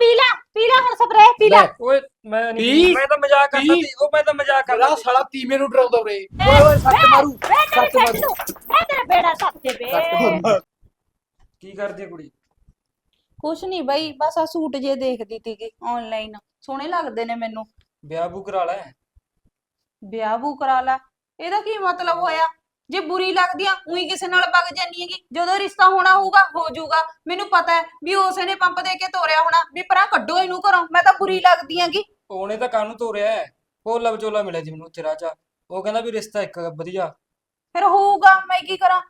ਪੀ ਲੈ ਪੀ ਲੈ ਹੁਣ ਸਪਰੇ ਪੀ ਲੈ। ਓਏ ਮੈਂ? ਨਹੀਂ ਮੈਂ ਤਾਂ ਮਜ਼ਾਕ ਕਰਦਾ? ਸੀ ਉਹ ਮੈਂ ਤਾਂ ਮਜ਼ਾਕ ਕਰਦਾ ਸੀ। ਸਾਲਾ ਤੀਵੇਂ ਨੂੰ ਡਰਾਉਂਦਾ ਉਰੇ। ਓਏ ਓਏ ਸੱਟ ਮਾਰੂ ਸੱਟ ਮਾਰੂ। ਇਹ ਤੇਰਾ ਬੇੜਾ ਸੱਤੇ ਬੇ ਕੀ ਕਰਦੀ ਕੁੜੀ? ਕੁਛ ਨਹੀਂ ਬਈ ਬਸ ਆ ਸੂਟ ਜੇ ਦੇਖਦੀ ਤੀਗੀ ਆਨਲਾਈਨ ਸੋਹਣੇ ਲੱਗਦੇ ਨੇ ਮੈਨੂੰ। ਵਿਆਹ ਬੂ ਕਰਾ ਲੈ। ਵਿਆਹ ਵੂ ਕਰਾ ਲਾ। ਇਹਦਾ ਕੀ ਮਤਲਬ ਹੋਇਆ? ਜੇ ਬੁਰੀ ਲੱਗਦੀ ਆ ਉਹੀ ਕਿਸੇ ਨਾਲ ਵਗ ਜਾਨੀ ਹੈਗੀ। ਜਦੋਂ ਰਿਸ਼ਤਾ ਹੋਣਾ ਹੋਊਗਾ ਹੋ ਜਾਊਗਾ। ਮੈਨੂੰ ਪਤਾ ਹੈ ਵੀ ਉਸੇ ਨੇ ਪੰਪ ਦੇ ਕੇ ਤੋਰਿਆ ਹੋਣਾ ਵੀ ਪਰਾਂ ਕੱਢੋ ਇਹਨੂੰ ਘਰੋਂ ਮੈਂ ਤਾਂ ਬੁਰੀ ਲੱਗਦੀ ਹੈਗੀ। ਉਹਨੇ ਤਾਂ ਕਾਨੂੰ ਤੋਰਿਆ ਹੈ। ਉਹ ਲਵਜੋਲਾ ਮਿਲਿਆ ਜੀ ਮੈਨੂੰ ਚਿਰਾ ਚਾ। ਉਹ ਕਹਿੰਦਾ ਵੀ ਰਿਸ਼ਤਾ ਇੱਕ ਵਧੀਆ। ਫਿਰ ਹੋਊਗਾ ਮੈਂ ਕੀ ਕਰਾਂ?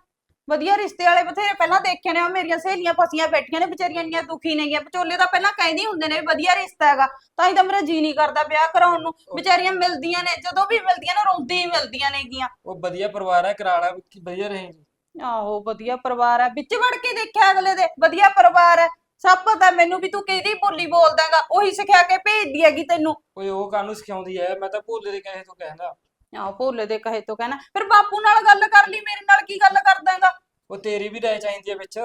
ਵਧੀਆ ਰਿਸ਼ਤੇ ਵਾਲੇ ਬਥੇਰੇ ਪਹਿਲਾਂ ਦੇਖੇ ਨੇ ਉਹ ਮੇਰੀਆਂ ਸਹੇਲੀਆਂ ਫਸੀਆਂ ਬੈਠੀਆਂ ਨੇ ਵਿਚਾਰੀਆਂ ਇੰਨੀਆਂ ਦੁਖੀ ਨੇਗੀਆਂ ਵਿਚੋਲੇ ਤਾਂ ਪਹਿਲਾਂ ਕਹਿੰਦੇ ਹੁੰਦੇ ਨੇ ਵੀ ਵਧੀਆ ਰਿਸ਼ਤਾ ਹੈਗਾ ਤਾਂ ਹੀ ਤਾਂ ਮੇਰਾ ਜੀ ਨਹੀਂ ਕਰਦਾ ਵਿਆਹ ਕਰਾਉਣ ਨੂੰ। ਵਿਚਾਰੀਆਂ ਮਿਲਦੀਆਂ ਨੇ ਜਦੋਂ ਵੀ ਮਿਲਦੀਆਂ ਨੇ ਰੋਂਦੀ ਹੀ ਮਿਲਦੀਆਂ ਨੇਗੀਆਂ ਉਹ ਵਧੀਆ ਪਰਿਵਾਰ ਹੈ ਕਰਾ ਲੈ ਵੀ ਵਧੀਆ ਰਹੇਗੀ ਆਹੋ ਵਧੀਆ ਪਰਿਵਾਰ ਹੈ। ਵਿੱਚ ਵੜ ਕੇ ਦੇਖਿਆ ਅਗਲੇ ਦੇ ਵਧੀਆ ਪਰਿਵਾਰ ਹੈ। ਸਭ ਪਤਾ ਮੈਨੂੰ ਵੀ ਤੂੰ ਕਿਹਦੀ ਬੋਲੀ ਬੋਲਦਾਗਾ ਉਹੀ ਸਿਖਾ ਕੇ ਭੇਜਦੀ ਹੈਗੀ ਤੈਨੂੰ। ਓਏ ਉਹ ਕਾਨੂੰ ਸਿਖਾਉਂਦੀ ਹੈ? ਮੈਂ ਤਾਂ ਭੋਲੇ ਦੇ ਕਹੇ ਤੋਂ ਕਹਿੰਦਾ। ਆਹ ਭੋਲੇ ਦੇ ਕਹੇ ਤੋਂ ਕਹਿਣਾ। ਫਿਰ ਬਾਪੂ ਨਾਲ ਗੱਲ ਕਰ ਲਈ ਮੇਰੇ ਨਾਲ ਕੀ ਗੱਲ ਕਰਦਾਂਗਾ ਉਹ ਤੇਰੀ ਵੀ ਰਾਏ ਚਾਹੀਦੀ ਹੈ ਵਿੱਚ।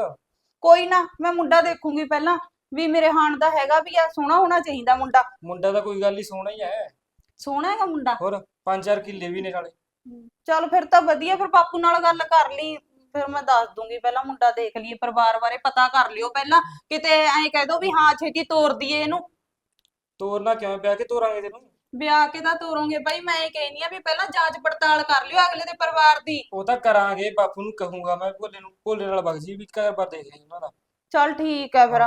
ਕੋਈ ਨਾ ਮੈਂ ਮੁੰਡਾ ਦੇਖੂੰਗੀ ਪਹਿਲਾਂ। ਵੀ ਮੇਰੇ ਹਾਣ ਦਾ ਹੈਗਾ ਵੀ ਆ ਸੋਹਣਾ ਹੋਣਾ ਚਾਹੀਦਾ ਮੁੰਡਾ। ਮੁੰਡਾ ਤਾਂ ਕੋਈ ਗੱਲ ਨਹੀਂ ਸੋਹਣਾ ਹੀ ਹੈ। ਸੋਹਣਾ ਹੈਗਾ ਮੁੰਡਾ? ਹੋਰ 5-4 ਕਿੱਲੇ ਵੀ ਨੇ ਨਾਲੇ। ਚੱਲ ਫਿਰ ਤਾਂ ਵਧੀਆ ਫਿਰ ਬਾਪੂ ਨਾਲ ਗੱਲ ਕਰ ਲਈ। ਫਿਰ ਮੈਂ ਦੱਸ ਦੂੰਗੀ ਪਹਿਲਾਂ ਮੁੰਡਾ ਦੇਖ ਲਈਏ ਪਰਿਵਾਰ ਬਾਰੇ ਪਤਾ ਕਰ ਲਿਓ ਪਹਿਲਾਂ। ਕਿਤੇ ਐਂ ਕਹਿ ਦੋ ਵੀ ਹਾਂ ਛੇਤੀ ਤੋਰ ਦਈਏ ਇਹਨੂੰ। ਤੋਰਨਾ ਕਿਉਂ ਪਿਆ ਕਿ ਤੋਰਾਂਗੇ ਤੈਨੂੰ। ਵਿਆਹ ਕੇ ਤਾਂ ਤੋਰੋਂਗੇ ਬਾਈ ਮੈਂ ਇਹ ਕਹਿੰਦੀ ਆ ਵੀ ਪਹਿਲਾਂ ਜਾਂਚ ਪੜਤਾਲ ਕਰ ਲਿਓ ਅਗਲੇ ਦੇ ਪਰਿਵਾਰ ਦੀ। ਉਹ ਤਾਂ ਕਰਾਂਗੇ ਬਾਪੂ ਨੂੰ ਕਹੂੰਗਾ ਮੈਂ ਭੋਲੇ ਨੂੰ ਭੋਲੇ ਨਾਲ ਵਗ ਜੀ ਵੀ ਘਰ ਬਾਰ ਦੇਖ ਲਈ ਉਹਨਾਂ ਦਾ। ਚੱਲ ਠੀਕ ਹੈ ਫਿਰ।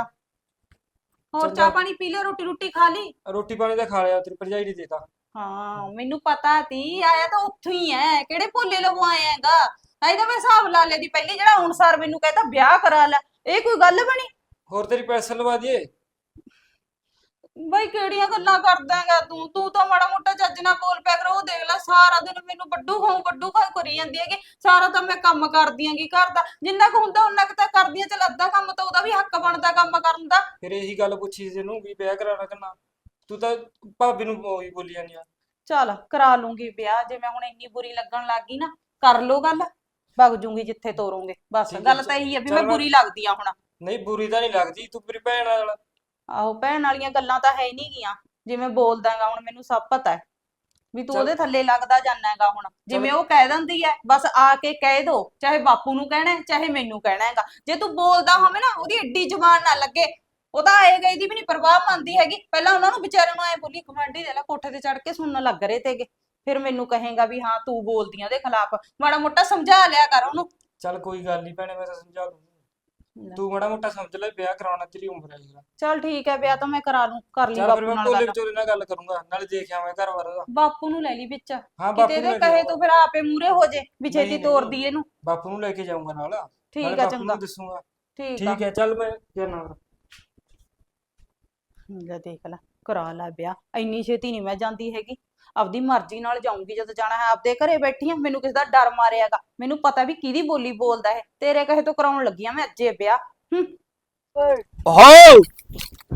ਹੋਰ। ਚਾਹ ਪਾਣੀ ਪੀ ਲਿਓ ਰੋਟੀ ਰੋਟੀ ਖਾ ਲਈ? ਰੋਟੀ ਪਾਣੀ ਤਾਂ ਖਾ ਲਿਆ ਤੇਰੀ ਭਰਜਾਈ ਨੇ ਦੇਤਾ। ਹਾਂ ਮੈਨੂੰ ਪਤਾ ਤੀ ਆਇਆ ਤਾਂ ਉੱਥੋਂ ਹੀ ਹੈ ਕਿਹੜੇ ਭੋਲੇ ਲਵੋ ਆਇਆ ਹੈਗਾ? ਐਂ ਤਾਂ ਮੈਂ ਹਿਸਾਬ ਲਾ ਲਿਆ ਦੀ ਪਹਿਲੀ ਜਿਹੜਾ ਹੁਣ ਸਰ ਮੈਨੂੰ ਕਹਿੰਦਾ ਵਿਆਹ ਕਰਾ ਲੈ। ਇਹ ਕੋਈ ਗੱਲ ਬਣੀ? ਹੋਰ ਤੇਰੀ ਪੈਸੇ ਲਵਾ ਦਈਏ? ਬਈ ਕਿਹੜੀਆਂ ਗੱਲਾਂ ਕਰਦਾ ਹੈਗਾ? ਤੂੰ ਤੂੰ ਤਾਂ ਮਾੜਾ ਮੋਟਾ ਚੱਜ ਨਾਲ ਬੋਲ ਪਿਆ ਕਰ ਉਹ ਦੇਖ ਲੈ ਸਾਰਾ ਦਿਨ ਮੈਨੂੰ ਵੱਡੂ ਖਾਉ ਵੱਡੂ ਖਾਉ ਕਰੀ ਜਾਂਦੀ ਹੈਗੀ। ਸਾਰਾ ਤਾਂ ਮੈਂ ਕੰਮ ਕਰਦੀ ਆਂਗੀ ਘਰ ਦਾ। ਜਿੰਨਾ ਕੁ ਹੁੰਦਾ ਉਹਨਾਂ ਕੁ ਤਾਂ ਕਰਦੀ ਆਂ ਚੱਲ ਅੱਧਾ ਕੰਮ ਤਾਂ ਉਹਦਾ ਵੀ ਹੱਕ ਬਣਦਾ ਕੰਮ ਕਰਨ ਦਾ। ਫਿਰ ਇਹੀ ਗੱਲ ਪੁੱਛੀ ਸੀ ਤੈਨੂੰ ਵੀ ਵਿਆਹ ਕਰਾਉਣਾ ਕਿੰਨਾ ਤੂੰ ਤਾਂ ਭਾਬੀ ਨੂੰ ਉਹੀ ਬੋਲੀ ਜਾਂਦੀ ਆ। ਚੱਲ ਕਰਾ ਲੂੰਗੀ ਵਿਆਹ ਜੇ ਮੈਂ ਹੁਣ ਇੰਨੀ ਬੁਰੀ ਲੱਗਣ ਲੱਗ ਗਈ ਨਾ ਕਰ ਲੋ ਗੱਲ ਵਗ ਜੂੰਗੀ ਜਿੱਥੇ ਤੋਰੋਂਗੇ। ਬਸ ਠੀਕ ਹੈ, ਗੱਲ ਤਾਂ ਇਹੀ ਹੈ ਵੀ ਮੈਂ ਚੱਲ ਮੈਂ- ਬੁਰੀ ਲੱਗਦੀ ਆ ਹੁਣ। ਨਹੀਂ ਬੁਰੀ ਤਾਂ ਨਹੀਂ ਲੱਗਦੀ ਤੂੰ ਮੇਰੀ ਭੈਣ ਨਾਲ। ਆਹੋ ਭੈਣ ਵਾਲੀਆਂ ਗੱਲਾਂ ਤਾਂ ਹੈ ਨਹੀਂ ਗੀਆਂ ਜਿਵੇਂ ਬੋਲਦਾਗਾ ਹੁਣ ਮੈਨੂੰ ਸਭ ਪਤਾ ਹੈ। ਵੀ ਤੂੰ ਚੱਲ। ਉਹਦੇ ਥੱਲੇ ਲੱਗਦਾ ਜਾਨਾ ਹੈਗਾ ਹੁਣ ਜਿਵੇਂ ਉਹ ਕਹਿ ਦਿੰਦੀ ਹੈ ਬਸ ਆ ਕੇ ਕਹਿ ਦੋ ਚਾਹੇ ਬਾਪੂ ਨੂੰ ਕਹਿਣਾ ਹੈ, ਚਾਹੇ ਮੈਨੂੰ ਕਹਿਣਾ ਹੈਗਾ। ਜੇ ਤੂੰ ਬੋਲਦਾ ਹੋਵੇਂ ਨਾ ਉਹਦੀ ਏਡੀ ਜ਼ੁਬਾਨ ਨਾ ਲੱਗੇ। ਉਹਦਾ ਆਏ ਗਈ ਦੀ ਵੀ ਨਹੀਂ ਪਰਵਾਹ ਮੰਨਦੀ ਹੈਗੀ। ਪਹਿਲਾਂ ਉਹਨਾਂ ਨੂੰ ਵਿਚਾਰਿਆਂ ਨੂੰ ਐ ਬੋਲੀ ਕਮਾਂਡੀ ਦੇ ਲੈ ਕੋਠੇ ਤੇ ਚੜ ਕੇ ਸੁਣਨ ਲੱਗ ਰਹੇ ਤੇਗੇ। ਫਿਰ ਮੈਨੂੰ ਕਹੇਗਾ ਵੀ ਹਾਂ ਤੂੰ ਬੋਲਦੀ ਆ ਉਹਦੇ ਖਿਲਾਫ। ਮਾੜਾ ਮੋਟਾ ਸਮਝਾ ਲਿਆ ਕਰ ਉਹਨੂੰ। ਚੱਲ ਕੋਈ ਗੱਲ ਨਹੀਂ ਭੈਣੇ ਮੈਂ ਤਾਂ ਸਮਝਾ ਦੂੰਗੀ। ਤੂੰ ਮਾੜਾ ਮੋਟਾ ਸਮਝ ਲੈ ਵਿਆਹ ਕਰਾਉਣਾ ਤੇਰੀ ਉਮਰ ਹੈ ਜਰਾ ਚੱਲ ਠੀਕ ਹੈ ਵਿਆਹ ਤਾਂ ਮੈਂ ਕਰਾ ਲੂੰ ਕਰ ਲਈ ਚੱਲ ਫਿਰ ਬਾਪੂ ਮੈਂ ਨਾਲ ਭੋਲੇ ਗੱਲ। ਵਿਚੋਲੇ ਨਾਲ ਗੱਲ ਕਰੂੰਗਾ ਨਾਲੇ ਦੇਖ ਆਵਾਂ ਘਰ ਬਾਰ ਬਾਪੂ ਨੂੰ ਲੈ ਲਈ ਵਿੱਚ। ਹਾਂ ਬਾਪੂ ਕਿਤੇ ਨੂੰ ਦੇ ਲੈ ਕੇ ਕਹੇ। ਤੂੰ ਫਿਰ ਆਪੇ ਮੂਰੇ ਹੋ ਜੇ ਵੀ ਛੇਤੀ ਨਹੀਂ। ਤੋਰ ਦੀ ਇਹਨੂੰ। ਬਾਪੂ ਨੂੰ ਲੈ ਕੇ ਜਾਊਂਗਾ ਨਾਲ। ਨਾਲੇ ਠੀਕ ਆ ਬਾਪੂ ਚੰਗਾ। ਨੂੰ ਦੱਸੂਗਾ। ਠੀਕ ਆ। ਠੀਕ ਹੈ ਚੱਲ ਮੈਂ ਜਾਣਾ ਲੈ ਦੇਖ ਲੈ ਕਰਾ ਲੈ ਵਿਆਹ। ਇੰਨੀ ਛੇਤੀ ਨਹੀਂ ਮੈਂ ਜਾਂਦੀ ਹੈਗੀ। ਆਪਦੀ ਮਰਜ਼ੀ ਨਾਲ ਜਾਊਂਗੀ ਜਦੋਂ ਜਾਣਾ ਹੈ ਆਪਦੇ ਘਰੇ ਬੈਠੀ ਆ ਮੈਨੂੰ ਕਿਸੇ ਦਾ ਡਰ ਮਾਰਿਆਗਾ। ਮੈਨੂੰ ਪਤਾ ਵੀ ਕਿਹਦੀ ਬੋਲੀ ਬੋਲਦਾ ਹੈ ਤੇਰੇ ਕਹੇ ਤੋਂ ਕਰਾਉਣ ਲੱਗੀ ਆ ਮੈਂ ਅੱਜੇ ਵਿਆਹ। ਹੂੰ। ਹੋ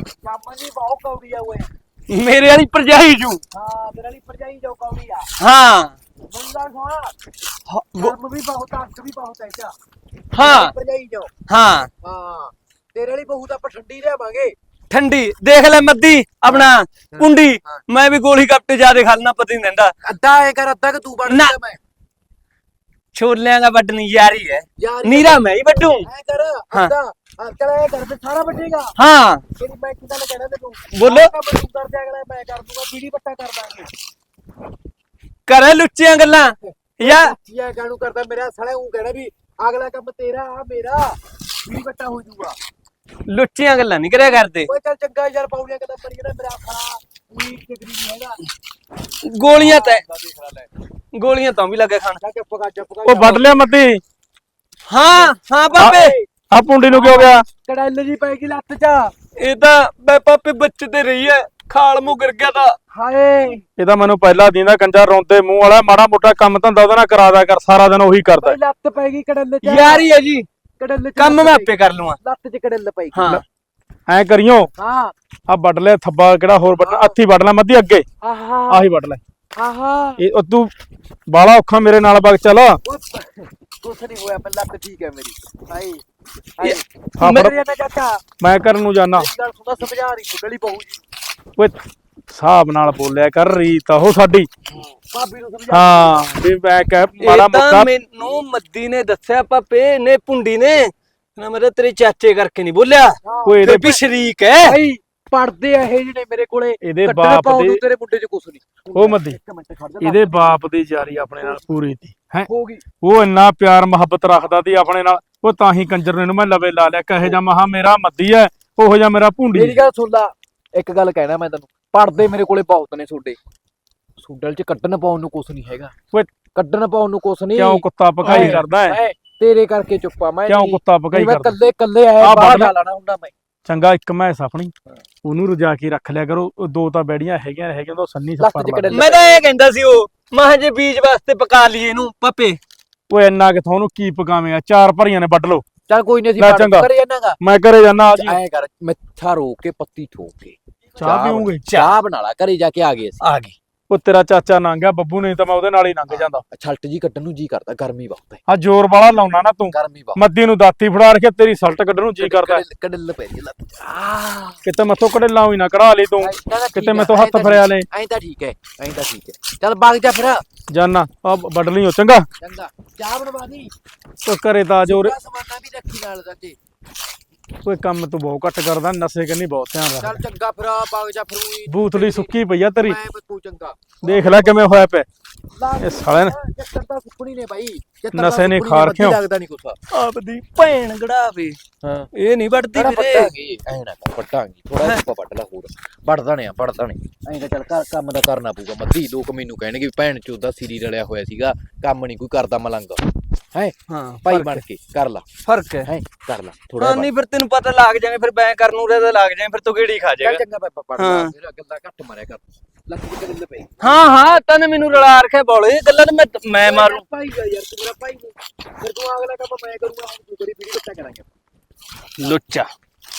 ਜਾਮਨ ਦੀ ਬਹੁਤ ਕੌੜੀ ਆ ਓਏ। ਮੇਰੇ ਵਾਲੀ ਭਰਜਾਈ ਜੂ। ਹਾਂ ਤੇਰੇ ਲਈ ਭਰਜਾਈ ਜੋ ਕੌੜੀ ਆ। ਹਾਂ। ਬੰਦਾ ਸੋਹਣਾ ਹ- ਗੋ- ਵੀ ਬਹੁਤ ਆ, ਵੀ ਬਹੁਤ ਹੈ ਚਾ ਹਾਂ। ਭਰਜਾਈ ਜੋ। ਹਾਂ। ਹਾਂ। ਤੇਰੇ ਲਈ ਬਹੁਤ ਆਪਾਂ ਠੰਡੀ ਲਿਆਵਾਂਗੇ। ਠੰਡੀ। ਦੇਖ ਲੈ ਮੱਦੀ ਆਪਣਾ ਕੁੰਡੀ। ਮੈਂ ਵੀ ਗੋਲੀ ਕੱਪਟੇ ਜਿਆਦੇ ਖਾਲਣਾ ਪਤਾ ਨਹੀਂ ਦਿੰਦਾ ਅੱਧਾ ਐ ਕਰ ਅੱਧਾ ਕਿ ਤੂੰ ਬਣ। ਜਾ ਮੈਂ। ਛੋਲਿਆਂ ਦਾ ਵੱਢਣੀ ਯਾਰੀ ਹੈ ਨੀਰਾ ਮੈਂ ਹੀ ਵੱਢੂ। ਐ ਕਰ ਹਾਂ। ਅੱਧਾ ਕਰ ਤੇ ਸਾਰਾ ਵੱਢੇਗਾ। ਹਾਂ। ਤੇਰੀ ਮੈਂ ਕਿਦਾਂ ਕਹਿਣਾ ਤੈਨੂੰ। ਬੋਲੋ। ਆਹ ਕੰਮ ਤੂੰ ਕਰ ਦਿਆ ਅਗਲਾ ਮੈਂ ਕਰ ਦੂੰਗਾ ਬੀੜੀ ਪੱਟਾ ਕਰ ਲਾਂਗੇ ਕਰੇ ਲੁੱਚੀਆਂ ਗੱਲਾਂ। ਯਾ ਕਰਦਾ ਮੇਰਾ ਸਾਲਾ ਉਹ ਕਹਿਣਾ ਵੀ ਅਗਲਾ ਕੰਮ ਤੇਰਾ ਆ ਮੇਰਾ। ਬੀੜੀ ਪੱਟਾ ਹੋ ਲੁੱਚੀਆਂ ਗੱਲਾਂ ਨਹੀਂ ਕਰਿਆ ਕਰਦੇ। ਓਏ ਚੱਲ ਚੰਗਾ ਯਾਰ ਪੌੜੀਆਂ ਕਦਾਂ ਪਰ ਜਿਹੜਾ ਮੇਰਾ ਖਾਣਾ ਕੋਈ ਟਿਕਰੀ ਨਹੀਂ ਹੈਗਾ। ਗੋਲੀਆਂ ਤੈ ਗੋਲੀਆਂ ਤਾਂ ਵੀ ਲੱਗੇ ਖਾਣ। ਜਾ ਚੁੱਪ ਕਰ ਚੁੱਪ ਕਰ। ਉਹ ਵੱਢ ਲਿਆ ਮੱਦੀ। ਹਾਂ ਹਾਂ ਬਾਬੇ। ਆ ਪੁੰਡੀ ਨੂੰ ਕੀ ਹੋ ਗਿਆ? ਕੜੈਲ ਜੀ ਪੈ ਗਈ ਲੱਤ 'ਚ। ਇਹ ਤਾਂ ਬੈ ਪਾਪੇ ਬੱਚੇ ਤੇ ਰਹੀ ਹੈ ਖਾਲ ਮੂੰਹ ਗਿਰ ਗਿਆ ਤਾਂ। ਹਾਏ। ਇਹ ਤਾਂ ਮੈਨੂੰ ਪਹਿਲਾਂ ਦੀਂਦਾ ਕੰਜਾ ਰੋਂਦੇ ਮੂੰਹ ਵਾਲਾ ਮਾੜਾ ਮੋਟਾ ਕੰਮ ਧੰਦਾ ਉਹਦੇ ਨਾਲ ਕਰਾ ਦਿਆ ਕਰ ਸਾਰਾ ਦਿਨ ਉਹੀ ਕਰਦਾ। ਲੱਤ ਪੈ ਗਈ ਕੜੈਲ 'ਚ। ਯਾਰੀ ਹੈ ਜੀ। ਕੜੈਲ ਕੰਮ ਮੈਂ ਆਪੇ ਕਰ ਲੂੰਗਾ। ਲੱਤ 'ਚ ਕੜੈਲ ਪੈ ਗਈ ਹਾਂ ਐ ਕਰਿਓ। ਹਾਂ। ਆ ਵੱਢ ਥੱਬਾ ਕਿਹੜਾ ਹੋਰ ਵੱਢਣਾ? ਹੱਥੀ ਵੱਢ ਲੈ ਮੱਦੀ ਅੱਗੇ। ਆਹਾ। ਆਹੀ ਵੱਢ ਲੈ। ਆਹਾ। ਇਹ ਉਹ ਤੂੰ ਬਾਲਾ ਔਖਾ ਮੇਰੇ ਨਾਲ ਵਗ ਚੱਲ। ਕੁਛ ਨਹੀਂ ਹੋਇਆ ਮੈਂ ਲੱਤ ਠੀਕ ਹੈ ਮੇਰੀ। ਹਾਏ ਹਾਂ ਮੈਂ ਫੜ ਜਾਣਾ ਚਾਚਾ। ਮੈਂ ਕਰਨ ਨੂੰ ਜਾਣਾ ਮੇਰੀ ਗੱਲ ਸੁਣਾ ਸਮਝਾ ਰਹੀ ਸੁਣਲੀ ਬਹੂ ਜੀ। ਓਏ ਹਿਸਾਬ ਨਾਲ ਬੋਲਿਆ ਕਰ ਰੀਤ ਉਹ ਸਾਡੀ। ਭਾਬੀ ਨੂੰ ਸਮਝਾ। ਹਾਂ ਵੀ ਮੈਂ ਕਹਿ ਮਾੜਾ ਮੋਟਾ ਮੈਨੂੰ ਮੱਦੀ ਨੇ ਦੱਸਿਆ ਪਾਪੇ ਨੇ ਪੁੰਡੀ ਨੇ। ਨਾ ਮੇਰਾ ਤੇਰੇ ਚਾਚੇ ਕਰਕੇ ਨਹੀਂ ਬੋਲਿਆ। ਕੋਈ ਇਹਦੇ ਤੇ ਵੀ ਸ਼ਰੀਕ ਹੈ। ਭਾਈ ਪੜਦੇ ਆ ਇਹ ਜਿਹੜੇ ਮੇਰੇ ਕੋਲੇ। ਇਹਦੇ ਬਾਪ ਦੇ ਤੇਰੇ ਮੁੰਡੇ 'ਚ ਕੁਛ ਨਹੀਂ। ਉਹ ਮੱਦੀ। ਜਾ ਇਹਦੇ ਬਾਪ ਦੀ ਜਾਰੀ ਆਪਣੇ ਨਾਲ ਪੂਰੀ ਤੀ ਹੈ? ਹੋ ਗਈ। ਉਹ ਇੰਨਾ ਪਿਆਰ ਮੁਹੱਬਤ ਰੱਖਦਾ ਸੀ ਆਪਣੇ ਨਾਲ। ਉਹ ਤਾਂ ਹੀ ਕੰਜਰ ਨੇ ਮੈਂ ਲਵੇ ਲਾ ਲਿਆ। ਕਹੇ ਜਾ ਮਹਾ ਮੇਰਾ ਮੱਦੀ ਹੈ ਉਹੋ ਜਿਹਾ ਮੇਰਾ ਭੁੰਡੀ ਮੇਰੀ ਗੱਲ ਸੁਣ ਲਾ। ਇੱਕ ਗੱਲ ਕਹਿਣਾ ਮੈਂ ਤੈਨੂੰ। ਪੜਦੇ ਮੇਰੇ ਕੋਲੇ ਬਹੁਤ ਨੇ ਤੁਹਾਡੇ ਸੂਡਲ 'ਚ ਕੱਢਣ ਪਾਉਣ ਨੂੰ ਕੁਛ ਨਹੀਂ ਹੈਗਾ। ਓਏ ਕੱਢਣ ਪਾਉਣ ਨੂੰ ਕੁਛ ਨਹੀਂ। ਕਿਉਂ ਕੁੱਤਾ ਪਕਾਈ ਓਏ, ਕਰਦਾ ਹੈ? ਮੈਂ ਤੇਰੇ ਕਰਕੇ ਚੁੱਪਾ ਮੈਂ। ਕਿਉਂ ਕੁੱਤਾ ਮੈਂ ਕਰਦਾ? ਕੱਲੇ ਕੱਲੇ ਆਇਆ ਬਾਹਰ ਲੈ। ਲਾਣਾ ਹੁੰਦਾ ਮੈਂ। ਚੰਗਾ ਇੱਕ ਮੈਸ ਆਪਣੀ ਉਹਨੂੰ ਰਜਾ ਕੇ ਰੱਖ ਲਿਆ ਕਰੋ। ਦੋ ਤਾਂ ਬੈੜੀਆਂ ਹੈਗੀਆਂ ਹੈਗੀਆਂ ਤਾਂ ਉਹ ਸੰਨੀ ਲਾ ਕੜਲ ਮੈਂ ਤਾਂ ਇਹ ਕਹਿੰਦਾ ਸੀ ਉਹ ਮਾਹ ਜੇ ਬੀਜ ਵਾਸਤੇ ਪਕਾ ਲਈਏ ਇਹਨੂੰ ਪਾਪੇ। ਓਏ ਇੰਨਾ ਕਿਥੋਂ ਉਹਨੂੰ ਕੀ ਪਕਾਵੇਂਗਾ? ਚਾਰ ਭਰੀਆਂ ਨੇ ਵੱਢ ਲਓ। ਚੱਲ ਕੋਈ ਨਹੀਂ ਅਸੀਂ ਲੈ। ਕਰੇ ਜਾਣਾਗਾ। ਮੈਂ ਘਰੇ ਜਾਣਾ। ਆ ਜੀ ਐ ਕਰ ਮਿੱਠਾ ਰੋਕ ਕੇ ਪੱਤੀ ਠੋਕ ਕੇ। ਚਾਹ ਪੀਉਂਗੇ ਚਾਹ ਬਣਾ ਲਾ ਘਰੇ ਜਾ ਕੇ ਆ ਗਏ ਅਸੀਂ। ਆ ਗਈ ਉਹ ਤੇਰਾ ਚਾਚਾ ਗਿਆ ਬੱਬੂ ਨਹੀਂ ਤਾਂ ਮੈਂ ਉਹਦੇ ਨਾਲ ਹੀ ਲੰਘ ਜਾਂਦਾ। ਛਲਟ ਜੀ ਕੱਢਣ ਨੂੰ ਜੀ ਕਰਦਾ ਗਰਮੀ ਬਹੁਤ ਹੈ। ਆ ਜ਼ੋਰ ਵਾਲਾ ਲਾਉਣਾ ਨਾ ਤੂੰ। ਗਰਮੀ ਬਹੁਤ। ਮੱਦੀ ਨੂੰ ਦਾਤੀ ਫੜਾ ਰੱਖਿਆ ਤੇਰੀ ਸਲਟ ਕੱਢਣ ਨੂੰ ਜੀ ਕਰਦਾ। ਕੜਲ ਪੈ ਰਹੀ ਲੱਤ ਆ। ਕਿਤੇ ਮੈਥੋਂ ਕੜੇ ਲਾਉ ਹੀ ਨਾ ਕਢਾ ਲਈ ਤੂੰ। ਕਿਤੇ ਮੈਥੋਂ ਹੱਥ ਫੜਿਆ ਲੈ। ਐਂ ਤਾਂ ਠੀਕ ਹੈ ਐਂ ਤਾਂ ਠੀਕ ਹੈ। ਚੱਲ ਬਾਗ ਜਾ ਫਿਰ। ਜਾਨਾ ਆ ਵੱਢ ਲਈ ਚੰਗਾ। ਚੰਗਾ। ਚਾਹ ਬਣਵਾ ਦੀ। ਉਹ ਘਰੇ ਤਾਂ ਜੋਰ ਸਮਾਨਾ ਵੀ ਰੱਖੀ ਨਾਲ ਚਾਚੇ ਕੋਈ ਕੰਮ ਤੂੰ ਬਹੁਤ ਘੱਟ ਕਰਦਾ ਨਸ਼ੇ ਕੰਨੀ ਬਹੁਤ ਧਿਆਨ ਚੱਲ ਰੱਖ ਚੰਗਾ ਫਿਰ ਆ ਬਾਗ ਜਾ ਫਿਰ ਉਹੀ ਬੂਥਲੀ ਸੁੱਕੀ ਪਈ ਆ ਤੇਰੀ। ਮੈਂ ਤੂੰ ਚੰਗਾ। ਦੇਖ ਲੈ ਕਿਵੇਂ ਹੋਇਆ ਪਿਆ। ਇਹ ਸਾਲੇ ਨੇ ਚੱਕਰ ਤਾਂ ਸੁੱਕਣੀ ਨੇ ਬਾਈ। ਚੱਕਰ ਨਸ਼ੇ ਨੇ ਸੁੱਕਣੀ ਖਾ ਮੱਦੀ ਰੱਖਿਓ। ਲੱਗਦਾ ਨਹੀਂ ਕੁਛ। ਆਪਦੀ ਭੈਣ ਗੜਾਵੇ। ਹਾਂ। ਇਹ ਨਹੀਂ ਵੱਢਦੀ ਕਿਹੜਾ ਵੀਰੇ। ਪੱਟਾਂਗੇ ਐ ਨਾ ਕਰ ਪੱਟਾਂਗੇ ਥੋੜਾ ਜਿਹਾ ਵੱਢ ਲਾ ਹੋਰ। ਵੱਢਦਾ ਨੇ ਵੱਢਦਾ ਨੇ। ਐਂ ਤਾਂ ਚੱਲ ਘਰ ਕੰਮ ਦਾ ਕਰਨਾ ਪਊਗਾ। ਮੱਦੀ ਲੋਕ ਮੈਨੂੰ ਕਹਿਣਗੇ ਵੀ ਭੈਣ ਚੋਦਾ ਸਿਰੀ ਰਲਿਆ ਹੋਇਆ ਸੀਗਾ। ਕੰਮ ਨਹੀਂ ਕੋਈ ਕਰਦਾ ਮਲੰਗ। ਹੈ? ਹਾਂ ਭਾਈ ਬਣ ਕੇ ਕਰ ਲਾ। ਫ਼ਰਕ ਹੈ। ਹੈ? ਕਰ ਲਾ ਥੋੜਾ ਹਾਂ ਨਹੀਂ ਫਿਰ ਤੈਨੂੰ ਪਤਾ ਲੱਗ ਜਾਵੇ ਫਿਰ ਬੈਂ ਕਰਨ ਨੂੰ ਰਹਿਦਾ ਲੱਗ ਜਾਏ ਫਿਰ ਤੂੰ ਕਿਹੜੀ ਖਾ ਜਾਏਗਾ। ਚੰਗਾ ਪਾਪਾ ਪੜ। ਲਾ। ਫਿਰ ਗੱਲਾਂ ਘੱਟ ਮਾਰਿਆ ਕਰ। ਗੱਲ ਪਈ। ਹਾਂ ਹਾਂ ਤੈਨੂੰ ਮੈਨੂੰ ਰਲਾ ਰੱਖਿਆ ਬੋਲੇ। ਗੱਲਾਂ ਮੈਂ ਮੈਂ ਮਾਰੂ। ਭਾਈ ਯਾਰ ਤੂੰ ਮੇਰਾ ਭਾਈ ਫਿਰ ਤੂੰ ਅਗਲਾ ਕੰਮ ਮੈਂ ਕਰੂੰਗਾ ਹੁਣ ਤੂੰ ਕਰੀ ਵੀਡੀਓ ਬੱਚਾ ਕਰਾਂਗੇ? ਲੁੱਚਾ।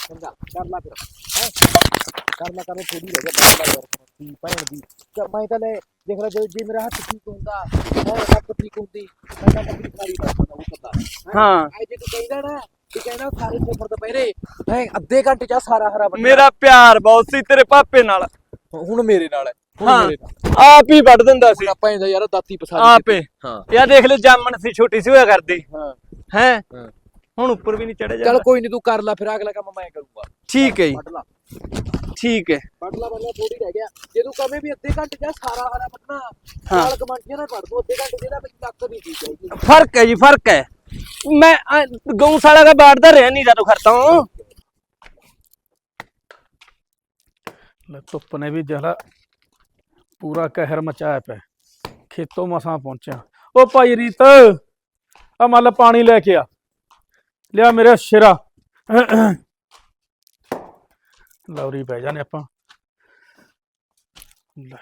ਚੰਗਾ ਕਰ ਲਾ ਫਿਰ। ਹੈ? ਕਰ ਲਾ ਕਰ ਥੋੜੀ ਰਹਿ ਗਿਆ ਦੀ ਭੈਣ ਦੀ। ਚੱਲ ਮੈਂ ਤਾਂ ਲੈ ਦੇਖ ਲੈ ਜੇ ਜੇ ਮੇਰਾ ਹੱਥ ਠੀਕ ਹੁੰਦਾ ਹੈ ਲੱਤ ਠੀਕ ਹੁੰਦੀ ਮੈਂ ਤਾਂ ਕਦੀ ਸਾਰੀ ਉਹ ਪਤਾ ਹਾਂ। ਐ ਜੇ ਤੂੰ ਕਹਿੰਦਾ ਨਾ ਕਿ ਕਹਿੰਦਾ ਸਾਰੇ ਸਫਰ ਦੁਪਹਿਰੇ ਹੈ ਅੱਧੇ ਘੰਟੇ ਚ ਆਹ ਸਾਰਾ ਹਰਾ ਬੰਦਾ ਮੇਰਾ ਪਿਆਰ ਬਹੁਤ ਸੀ ਤੇਰੇ ਪਾਪੇ ਨਾਲ। ਹੁਣ ਮੇਰੇ ਨਾਲ ਹੈ ਹੁਣ ਹਾਂ। ਮੇਰੇ ਨਾਲ। ਆਪ ਹੀ ਵੱਢ ਦਿੰਦਾ ਸੀ। ਆਪਾਂ ਇਹਦਾ ਯਾਰ ਦਾਤੀ ਪਸਾ ਆਪੇ ਹਾਂ। ਯਾ ਦੇਖ ਲੈ ਜਾਮਣ ਸੀ ਛੋਟੀ ਸੀ ਹੋਇਆ ਕਰਦੀ। ਹਾਂ। ਹੈ? ਹਾਂ। ਹੁਣ ਉੱਪਰ ਵੀ ਨਹੀਂ ਚੜਿਆ ਚੱਲ ਜਾਂਦਾ। ਕੋਈ ਨਹੀਂ ਤੂੰ ਕਰ ਲੈ ਫਿਰ ਅਗਲਾ ਕੰਮ ਮੈਂ ਕਰੂੰਗਾ। ਠੀਕ ਹੈ ਜੀ ਵੱਢ ਲਾ ਠੀਕ ਹੈ ਵੱਢ ਲਾ ਵੱਢ ਲਾ ਥੋੜੀ ਰਹਿ ਗਿਆ ਜੇ ਤੂੰ ਕਵੇਂ ਵੀ ਅੱਧੇ ਘੰਟੇ ਚ ਸਾਰਾ ਹਰਾ ਵੱਢਣਾ ਹਾਂ। ਨਾਲ ਕਮਾਂਟੀਆਂ ਨਾਲ ਵੱਢ ਦੋ ਅੱਧੇ ਘੰਟੇ ਦੇ ਨਾਲ ਵਿੱਚ ਲੱਕ ਨਹੀਂ ਠੀਕ ਹੈਗੀ ਫਰਕ ਹੈ ਜੀ ਫਰਕ ਹੈ मैं आ, गौशाला का बांटता रह नहीं जाता करता हूँ ਲੈ ਧੁੱਪ ਨੇ ਵੀ ਜਲਾ ਪੂਰਾ ਕਹਿਰ ਮਚਾਇਆ ਪਿਆ ਖੇਤੋਂ ਮਸਾਂ ਪਹੁੰਚਿਆ ਉਹ ਭਾਈ ਰੀਤ ਆ ਮੰਨ ਲਾ ਪਾਣੀ ਲੈ ਕੇ ਆ ਲਿਆ ਮੇਰੇ ਸ਼ੇਰਾ ਲੌਰੀ ਪੈ ਜਾਣੇ ਆਪਾਂ। ਲੈ,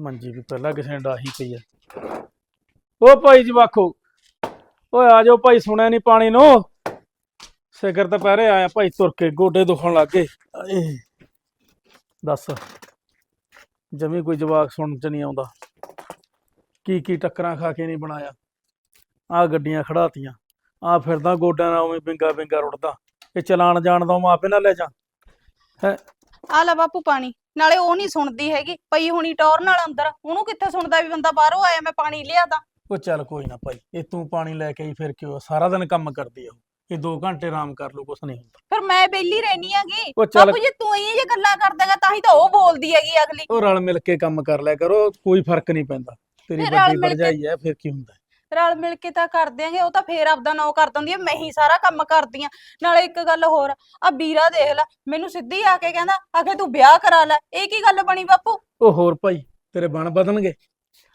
ਮੰਜੀ ਵੀ ਪਹਿਲਾਂ ਕਿਸੇ ਨੇ ਡਾਹੀ ਪਈ ਆ। ਉਹ ਭਾਈ ਜਵਾਖੋ ਓਏ ਆ ਜਾਓ ਭਾਈ ਸੁਣਿਆ ਨਹੀਂ ਪਾਣੀ ਨੂੰ। ਸਿਗਰ ਸਿਖਰ ਪਹਿਰੇ ਆਇਆ ਭਾਈ ਤੁਰ ਕੇ ਗੋਡੇ ਦੁਖਣ ਲੱਗ ਗਏ। ਆਏ। ਦੱਸ ਜਮੀ ਕੋਈ ਜਵਾਕ ਸੁਣਨ ਚ ਨਹੀਂ ਆਉਂਦਾ। ਕੀ ਕੀ ਟੱਕਰਾਂ ਖਾ ਕੇ ਨਹੀਂ ਬਣਾਇਆ। ਆ ਗੱਡੀਆਂ ਖੜਾਤੀਆਂ। ਆ ਫਿਰਦਾ ਗੋਡਿਆਂ ਨਾਲ ਉਵੇਂ ਬਿੰਗਾ ਬਿੰਗਾ ਰੁੜਦਾ। ਇਹ ਚਲਾਣ ਜਾਣ ਦਾ ਮੈਂ ਆਪੇ ਨਾ ਲੈ ਜਾ। ਆ ਲੈ ਬਾਪੂ ਪਾਣੀ ਨਾਲੇ ਉਹ ਨਹੀਂ ਸੁਣਦੀ ਹੈਗੀ ਪਈ ਹੁਣੀ ਟੌਰ ਨਾਲ ਅੰਦਰ ਉਹਨੂੰ ਕਿੱਥੇ ਸੁਣਦਾ ਵੀ ਬੰਦਾ ਬਾਹਰੋਂ ਆਇਆ ਮੈਂ ਪਾਣੀ ਲਿਆ ਦਾਂ ਉਹ ਚੱਲ ਕੋਈ ਨਾ ਭਾਈ ਇਹ ਤੂੰ ਪਾਣੀ ਲੈ ਕੇ ਆਈ ਫਿਰ ਕਿਉਂ ਸਾਰਾ ਦਿਨ ਕੰਮ ਕਰਦੀ ਆ ਉਹ। ਇਹ 2 ਘੰਟੇ ਆਰਾਮ ਕਰ ਲੂ ਕੁਛ ਨਹੀਂ ਹੁੰਦਾ। ਫਿਰ ਮੈਂ ਬੇਲੀ ਰਹਿਣੀ ਆਗੀ ਉਹ ਚੱਲ ਬਾਪੂ ਜੀ ਤੂੰ ਇਹ ਜੇ ਗੱਲਾਂ ਕਰਦਾਗਾ ਤਾਂ ਹੀ ਤਾਂ ਉਹ ਬੋਲਦੀ ਹੈਗੀ ਅਗਲੀ। ਉਹ ਰਲ ਮਿਲ ਕੇ ਕੰਮ ਕਰ ਲਿਆ ਕਰੋ ਕੋਈ ਫ਼ਰਕ ਨਹੀਂ ਪੈਂਦਾ। ਤੇਰੀ ਫਿਰ ਰਲ ਵੱਡੀ ਮਿਲ ਕੇ- ਭਰਜਾਈ ਹੈ ਫਿਰ ਕੀ ਹੁੰਦਾ? ਰਲ ਮਿਲ ਕੇ ਤਾਂ ਕਰ ਦਿਆਂਗੇ ਉਹ ਤਾਂ ਫੇਰ ਆਪਦਾ ਨੌ ਕਰ ਦਿੰਦੀ ਆ ਮੈਂ ਹੀ ਸਾਰਾ ਕੰਮ ਕਰਦੀ ਆ। ਨਾਲੇ ਇੱਕ ਗੱਲ ਹੋਰ ਆ ਵੀਰਾ ਦੇਖ ਲੈ ਮੈਨੂੰ ਸਿੱਧੀ ਆ ਕੇ ਕਹਿੰਦਾ ਆਖੇ ਤੂੰ ਵਿਆਹ ਕਰਾ ਲੈ ਇਹ ਕੀ ਗੱਲ ਬਣੀ ਬਾਪੂ? ਉਹ ਹੋਰ ਭਾਈ ਤੇਰੇ ਬਣ ਬਦਨਗੇ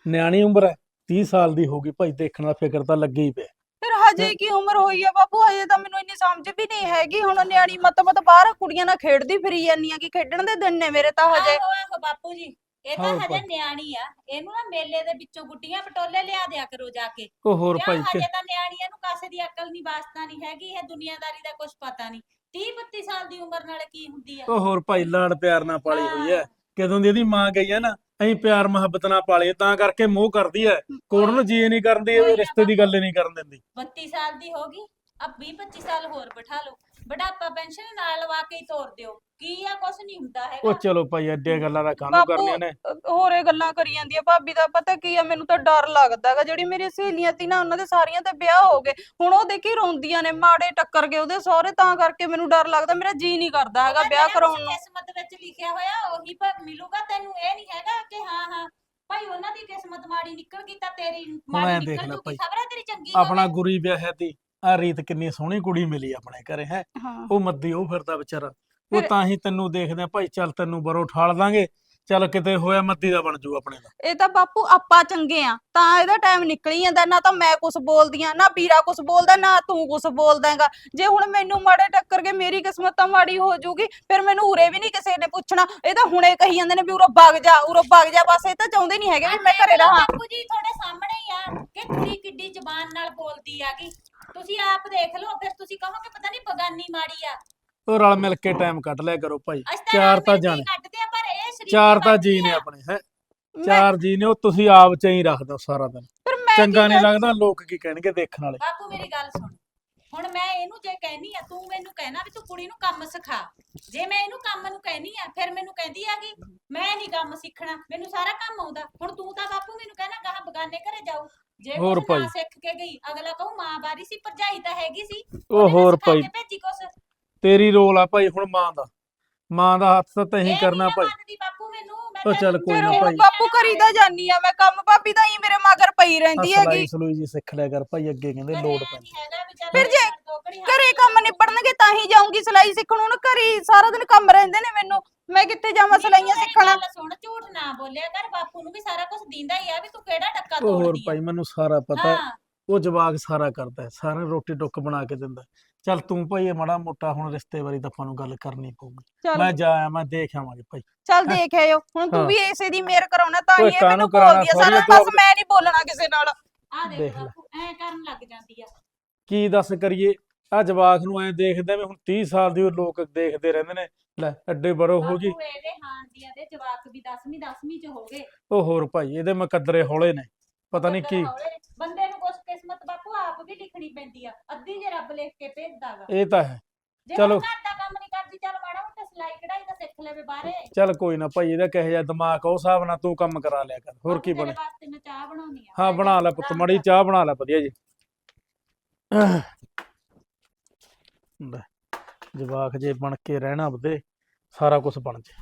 ਨਿਆਣੀ ਉਮਰ ਹੈ 30 ਸਾਲ ਦੀ ਹੋ ਗਈ ਭਾਈ ਦੇਖਣ ਦਾ ਫਿਕਰ ਤਾਂ ਲੱਗੇ ਹੀ ਪਿਆ। ਫਿਰ ਹਜੇ ਕੀ ਉਮਰ ਹੋਈ ਆ ਬਾਪੂ? ਹਜੇ ਤਾਂ ਮੈਨੂੰ ਇੰਨੀ ਸਮਝ ਵੀ ਨਹੀਂ ਹੈਗੀ। ਹੁਣ ਨਿਆਣੀ ਮਤ ਮਤ ਬਾਹਰ ਕੁੜੀਆਂ ਨਾਲ ਖੇਡਦੀ ਫਿਰੀ ਜਾਂਦੀ ਆ ਕਿ ਖੇਡਣ ਦੇ ਦਿਨ ਨੇ ਮੇਰੇ ਤਾਂ ਹਜੇ। ਆਹੋ ਆਹੋ ਬਾਪੂ ਜੀ। ਇਹ ਤਾਂ ਹੋਰ ਹਜੇ ਭਾਈ। ਨਿਆਣੀ ਆ ਇਹਨੂੰ ਨਾ ਮੇਲੇ ਦੇ ਵਿੱਚੋਂ ਗੁੱਡੀਆਂ ਪਟੋਲੇ ਲਿਆ ਦਿਆ ਕਰੋ ਜਾ ਕੇ। ਉਹ ਹੋਰ ਭਾਈ ਹਜੇ ਕਿ- ਤਾਂ ਨਿਆਣੀਆਂ ਨੂੰ ਕਾਸੇ ਦੀ ਅਕਲ ਨਹੀਂ ਵਾਸਤਾ ਨਹੀਂ ਹੈਗੀ ਇਹ ਦੁਨੀਆਦਾਰੀ ਦਾ ਕੁਝ ਪਤਾ ਨਹੀਂ 30 32 ਸਾਲ ਦੀ ਉਮਰ ਨਾਲ ਕੀ ਹੁੰਦੀ ਆ? ਉਹ ਹੋਰ ਭਾਈ ਲਾੜ ਪਿਆਰ ਨਾਲ ਪਾਲੀ ਹੋਈ ਹੈ। ਕਦੋਂ ਦੀ ਇਹਦੀ ਮਾਂ ਗਈ ਹੈ ਨਾ ਅਸੀਂ ਪਿਆਰ ਮੁਹੱਬਤ ਨਾਲ ਪਾਲੇ ਤਾਂ ਕਰਕੇ ਮੋਹ ਕਰਦੀ ਹੈ ਕੋੜ ਨੂੰ ਜੀ ਨਹੀਂ ਕਰਦੀ ਇਹ ਰਿਸ਼ਤੇ ਦੀ ਗੱਲ ਨਹੀਂ ਕਰਨ ਦਿੰਦੀ। 32 ਸਾਲ ਦੀ ਹੋ ਗਈ ਆ 20 25 ਸਾਲ ਹੋਰ ਬਿਠਾ ਲਓ। ਬੁਢਾਪਾ ਪੈਨਸ਼ਨ ਨਾਲ ਲਵਾ ਕੇ ਹੀ ਤੋਰ ਦਿਓ। ਕੀ ਆ ਕੁਛ ਨਹੀਂ ਹੁੰਦਾ ਉਹ ਹੈਗਾ ਚਲੋ ਭਾਈ ਐਡੇ ਗੱਲਾਂ ਦਾ ਕਾਹਨੂੰ ਬਾਪੂ ਕਰਨੀਆਂ ਨੇ? ਅ, ਹੋਰ ਇਹ ਗੱਲਾਂ ਕਰੀ ਜਾਂਦੀ ਆ। ਭਾਬੀ ਦਾ ਪਤਾ ਕੀ ਆ ਮੈਨੂੰ ਤਾਂ ਡਰ ਲੱਗਦਾ ਗਾ ਜਿਹੜੀ ਮੇਰੀ ਸਹੇਲੀਆਂ ਤੀ ਨਾ ਉਹਨਾਂ ਦੇ ਸਾਰੀਆਂ ਤੇ ਵਿਆਹ ਹੋ ਗਏ। ਹੁਣ ਉਹ ਦੇਖੀ ਰੋਂਦੀਆਂ ਨੇ ਮਾੜੇ ਟੱਕਰ ਗਏ ਉਹਦੇ ਸਹੁਰੇ ਤਾਂ ਕਰਕੇ ਮੈਨੂੰ ਡਰ ਲੱਗਦਾ ਮੇਰਾ ਜੀ ਨਹੀਂ ਕਰਦਾ ਹੈਗਾ ਵਿਆਹ ਕਰਾਉਣ ਨੂੰ। ਕਿਸਮਤ ਵਿੱਚ ਲਿਖਿਆ ਹੋਇਆ ਉਹੀ ਪਰ ਮਿਲੂਗਾ। ਤੈਨੂੰ ਇਹ ਨਹੀਂ ਹੈਗਾ ਕਿ ਹਾਂ ਹਾਂ। ਭਾਈ ਉਹਨਾਂ ਦੀ ਕਿਸਮਤ ਮਾੜੀ ਨਿਕਲ ਗਈ ਤਾਂ ਤੇਰੀ ਐਂ ਮਾੜੀ ਦੇਖ ਨਿਕਲ ਜੂਗੀ। ਭਾਈ। ਖਬਰ ਹੈ ਤੇਰੀ ਚੰਗੀ ਆਪਣਾ ਹੋਵੇ ਗੁਰੀ ਵਿਆਹ ਤੀ। ਆ ਰੀਤ ਕਿੰਨੀ ਸੋਹਣੀ ਕੁੜੀ ਮਿਲੀ ਆਪਣੇ ਘਰੇ ਹੈ? ਹਾਂ। ਉਹ ਮੱਦੀ ਉਹ ਫਿਰਦਾ ਵਿਚਾਰਾ। ਉਹ ਫਿਰ- ਤਾਂ ਹੀ ਤੈਨੂੰ ਦੇਖਦੇ ਆ ਭਾਈ ਚੱਲ ਤੈਨੂੰ ਬਰੋ ਠਾਲ ਦਾਂਗੇ। ਚੱਲ ਕਿਤੇ ਹੋਇਆ ਮੱਦੀ ਦਾ ਬਣ ਜੂ ਆਪਣੇ ਦਾ ਇਹ ਤਾਂ ਬਾਪੂ ਆਪਾਂ ਚੰਗੇ ਆ ਤਾਂ ਇਹਦਾ ਟਾਈਮ ਨਿਕਲੀ ਜਾਂਦਾ ਨਾ ਤਾਂ ਮੈਂ ਕੁਝ ਬੋਲਦੀ ਆ ਨਾ ਵੀਰਾ ਕੁਝ ਬੋਲਦਾ ਨਾ ਤੂੰ ਕੁਝ ਬੋਲਦਾ ਹੈਗਾ। ਜੇ ਹੁਣ ਮੈਨੂੰ ਮਾੜੇ ਟੱਕਰ ਕੇ ਮੇਰੀ ਕਿਸਮਤ ਤਾਂ ਮਾੜੀ ਹੋ ਜਾਊਗੀ ਫਿਰ ਮੈਨੂੰ ਉਰੇ ਵੀ ਨਹੀਂ ਕਿਸੇ ਨੇ ਪੁੱਛਣਾ। ਇਹ ਤਾਂ ਹੁਣੇ ਕਹੀ ਜਾਂਦੇ ਨੇ ਵੀ ਉਰੋਂ ਵਗ ਜਾ ਉਰੋਂ ਵਗ ਜਾ ਬਸ ਇਹ ਤਾਂ ਚਾਹੁੰਦੇ ਨਹੀਂ ਹੈਗੇ ਵੀ ਮੈਂ ਘਰੇ ਰਹਾਂ। ਬਾਪੂ ਜੀ ਤੁਹਾਡੇ ਸਾਹਮਣੇ ਹੀ ਆ ਕਿ ਕੁੜੀ ਕਿੱਡੀ ਜ਼ਬਾਨ ਨਾਲ ਬੋਲਦੀ ਆਗੀ ਤੁਸੀਂ ਆਪ ਦੇਖ ਲਓ ਫਿਰ ਤੁਸੀਂ ਕਹੋਗੇ ਪਤਾ ਨਹੀਂ ਬਗਾਨੀ ਮਾੜੀ ਆ। ਉਹ ਰਲ ਮਿਲ ਕੇ ਟਾਈਮ ਕੱਢ ਲਿਆ ਕਰੋ ਭਾਈ। ਅਸੀਂ ਚਾਰ ਤਾਂ ਮਿਲ ਕੇ ਜਾਣੇ। ਕੱਢਦੇ ਆ ਪਰ ਇਹ ਸ਼ਰੀਫ ਚਾਰ ਤਾਂ ਜੀ ਨੇ। ਆਪਣੇ ਹੈ। ਚਾਰ ਜੀ ਨੇ ਉਹ ਤੁਸੀਂ ਆਪ ਚ ਹੀ ਰੱਖ ਦੋ ਸਾਰਾ ਦਿਨ। ਮੈਂ ਚੰਗਾ ਨਹੀਂ ਲੱਗਦਾ ਲੋਕ ਕੀ ਕਹਿਣਗੇ ਦੇਖਣ ਵਾਲੇ। ਬਾਪੂ ਮੇਰੀ ਗੱਲ ਸੁਣ। ਹੁਣ ਮੈਂ ਇਹਨੂੰ ਜੇ ਕਹਿਨੀ ਆ ਤੂੰ ਮੈਨੂੰ ਕਹਿਣਾ ਵੀ ਤੂੰ ਕੁੜੀ ਨੂੰ ਕੰਮ ਸਿਖਾ। ਜੇ ਮੈਂ ਇਹਨੂੰ ਕੰਮ ਨੂੰ ਕਹਿਨੀ ਆ ਫਿਰ ਮੈਨੂੰ ਕਹਿੰਦੀ ਆਗੀ ਮੈਂ ਨਹੀਂ ਕੰਮ ਸਿੱਖਣਾ ਮੈਨੂੰ ਸਾਰਾ ਕੰਮ ਆਉਂਦਾ। ਹੁਣ ਤੂੰ ਤਾਂ ਬਾਪੂ ਮੈਨੂੰ ਕਹਿਣਾ ਗਾਹਾਂ ਬਗਾਨੇ ਘਰੇ ਜਾਊ। ਜੇ ਹੋਰ ਕੁਛ ਭਾਈ। ਸਿੱਖ ਕੇ ਗਈ ਅਗਲਾ ਕਹੂ ਮਾਂ ਬਾਰੀ ਸੀ ਭਰਜਾਈ ਤਾਂ ਹੈਗੀ ਸੀ। ਉਹ ਉਹਨੇ ਤਾਂ ਹੋਰ ਸਿਖਾ ਭਾਈ। ਕੇ ਭੇਜੀ ਕੁਛ। ਤੇਰੀ ਰੋਲ ਆ ਭਾਈ ਹੁਣ ਮਾਂ ਦਾ। ਮਾਂ ਦਾ ਹੱਥ ਤਾਂ ਤਹੀਂ ਕਰਨਾ ਭਾਈ। ਮੈਂ ਮੰਨਦੀ ਬਾਪੂ ਉਹ ਚੱਲ ਕੋਈ ਨਾ ਭਾਈ। ਬਾਪੂ ਕਰੀਦਾ ਜਾਨੀ ਆ ਮੈਂ ਕੰਮ ਭਾਬੀ ਤਾਂ ਹੀ ਮੇਰੇ ਮਗਰ ਪਈ ਰਹਿੰਦੀ ਹੈਗੀ। ਸਲਾਈ ਜੀ ਸਿੱਖ ਲਿਆ ਕਰ ਭਾਈ ਅੱਗੇ ਕਹਿੰਦੇ ਐਂ ਪੈਂਦੀ। ਨੀ ਹੈਗਾ ਵੀ ਚੱਲ ਫਿਰ ਜੇ ਘਰੇ ਕੰਮ ਨਿਬੜਨਗੇ ਤਾਂ ਹੀ ਜਾਊਂਗੀ ਸਿਲਾਈ ਸਿੱਖਣ ਹੁਣ ਘਰੇ ਸਾਰਾ ਦਿਨ ਕੰਮ ਰਹਿੰਦੇ ਨੇ ਮੈਨੂੰ। ਮੈਂ ਕਿੱਥੇ ਜਾਵਾਂ ਸਿਲਾਈਆਂ ਸਿੱਖਣ? ਸੁਣ ਝੂਠ ਨਾ ਬੋਲਿਆ ਕਰ ਬਾਪੂ ਨੂੰ ਵੀ ਸਾਰਾ ਕੁਝ ਦਿੰਦਾ ਹੀ ਆ ਵੀ ਤੂੰ ਕਿਹੜਾ ਹੋਰ ਤੋੜਦੀ ਆ। ਭਾਈ ਮੈਨੂੰ ਸਾਰਾ ਪਤਾ ਉਹ ਜਵਾਕ ਸਾਰਾ ਕਰਦਾ ਸਾਰਾ ਰੋਟੀ ਟੁੱਕ ਬਣਾ ਕੇ ਦਿੰਦਾ। ਚੱਲ ਤੂੰ ਭਾਈ ਇਹ ਮਾੜਾ ਮੋਟਾ ਹੁਣ ਰਿਸ਼ਤੇ ਬਾਰੇ ਤਾਂ ਆਪਾਂ ਨੂੰ ਗੱਲ ਕਰਨੀ ਪਊਗੀ। ਚੱਲ। ਮੈਂ ਜਾ ਆਇਆ ਮੈਂ ਦੇਖ ਆਵਾਂਗੇ ਭਾਈ। ਚੱਲ ਦੇਖ ਆਇਓ। ਹੁਣ ਤੂੰ ਹਾਂ। ਵੀ ਇਸੇ ਦੀ ਮੇਰ ਕਰਾਉਣਾ ਤਾਂ ਹੀ ਓਏ ਇਹ ਕਾਹਨੂੰ ਮੈਨੂੰ ਬੋਲਦੀ ਆ। ਸਾਰਾ ਤੋਂ ਬਸ ਮੈਂ ਨਹੀਂ ਬੋਲਣਾ ਕਿਸੇ ਨਾਲ। ਆ ਦੇਖ ਦੇਖ ਲੈ। ਬਾਪੂ ਐ ਕਰਨ ਲੱਗ ਜਾਂਦੀ ਆ। ਕੀ ਦੱਸ ਕਰੀਏ? ਆ ਜਵਾਕ ਨੂੰ ਐ ਦੇਖਦੇ ਵੀ ਹੁਣ 30 ਸਾਲ ਦੀ ਉਹ ਲੋਕ ਦੇਖਦੇ ਰਹਿੰਦੇ ਨੇ। ਲੈ ਐਡੇ ਬਰੋ ਹੋ ਗਈ। ਬਾਪੂ ਇਹਦੇ ਹਾਣ ਦੀਆਂ ਦੇ ਜਵਾਕ ਵੀ 10ਵੀਂ 10ਵੀਂ ਚ ਹੋ ਗਏ। ਉਹ ਹੋਰ ਭਾਈ ਇਹਦੇ ਮੁਕੱਦਰੇ ਹੌਲੇ ਨੇ। ਪਤਾ ਨਹੀਂ ਕੀ। ਬੰਦੇ ਨੂੰ ਕੁਛ ਕਿਸਮਤ ਬਾਪੂ ਆਪ ਵੀ ਲਿਖਣੀ ਪੈਂਦੀ ਆ ਅੱਧੀ ਜੇ ਰੱਬ ਲਿਖ ਕੇ ਭੇਜਦਾਗਾ। ਇਹ ਤਾਂ ਹੈ। ਜੇ ਚਲੋ। ਉਹ ਘਰ ਦਾ ਕੰਮ ਨਹੀਂ ਕਰਦੀ ਚੱਲ ਮਾੜਾ ਮੋਟਾ ਸਿਲਾਈ ਕਢਾਈ ਤਾਂ ਸਿੱਖ ਲਵੇ ਬਾਹਰੇ। ਚੱਲ ਕੋਈ ਨਾ ਭਾਈ ਇਹਦਾ ਕਹੇ ਜਾ ਦਿਮਾਗ ਆ, ਉਸ ਹਿਸਾਬ ਨਾਲ ਤੂੰ ਕੰਮ ਕਰਾ ਲਿਆ ਕਰ ਹੋਰ ਕੀ ਤੇਰੇ ਬਣੇ? ਵਾਸਤੇ ਮੈਂ ਚਾਹ ਬਣਾਉਣੀ ਆ। ਹਾਂ ਬਣਾ ਲੈ ਪੁੱਤ ਮੜੀ ਚਾਹ ਬਣਾ ਲੈ ਵਧੀਆ ਜੀ। ਲੈ, ਜਵਾਕ ਜੇ ਬਣ ਕੇ ਰਹਿਣਾ ਬਦੇ ਸਾਰਾ ਕੁਝ ਬਣ ਜੇ।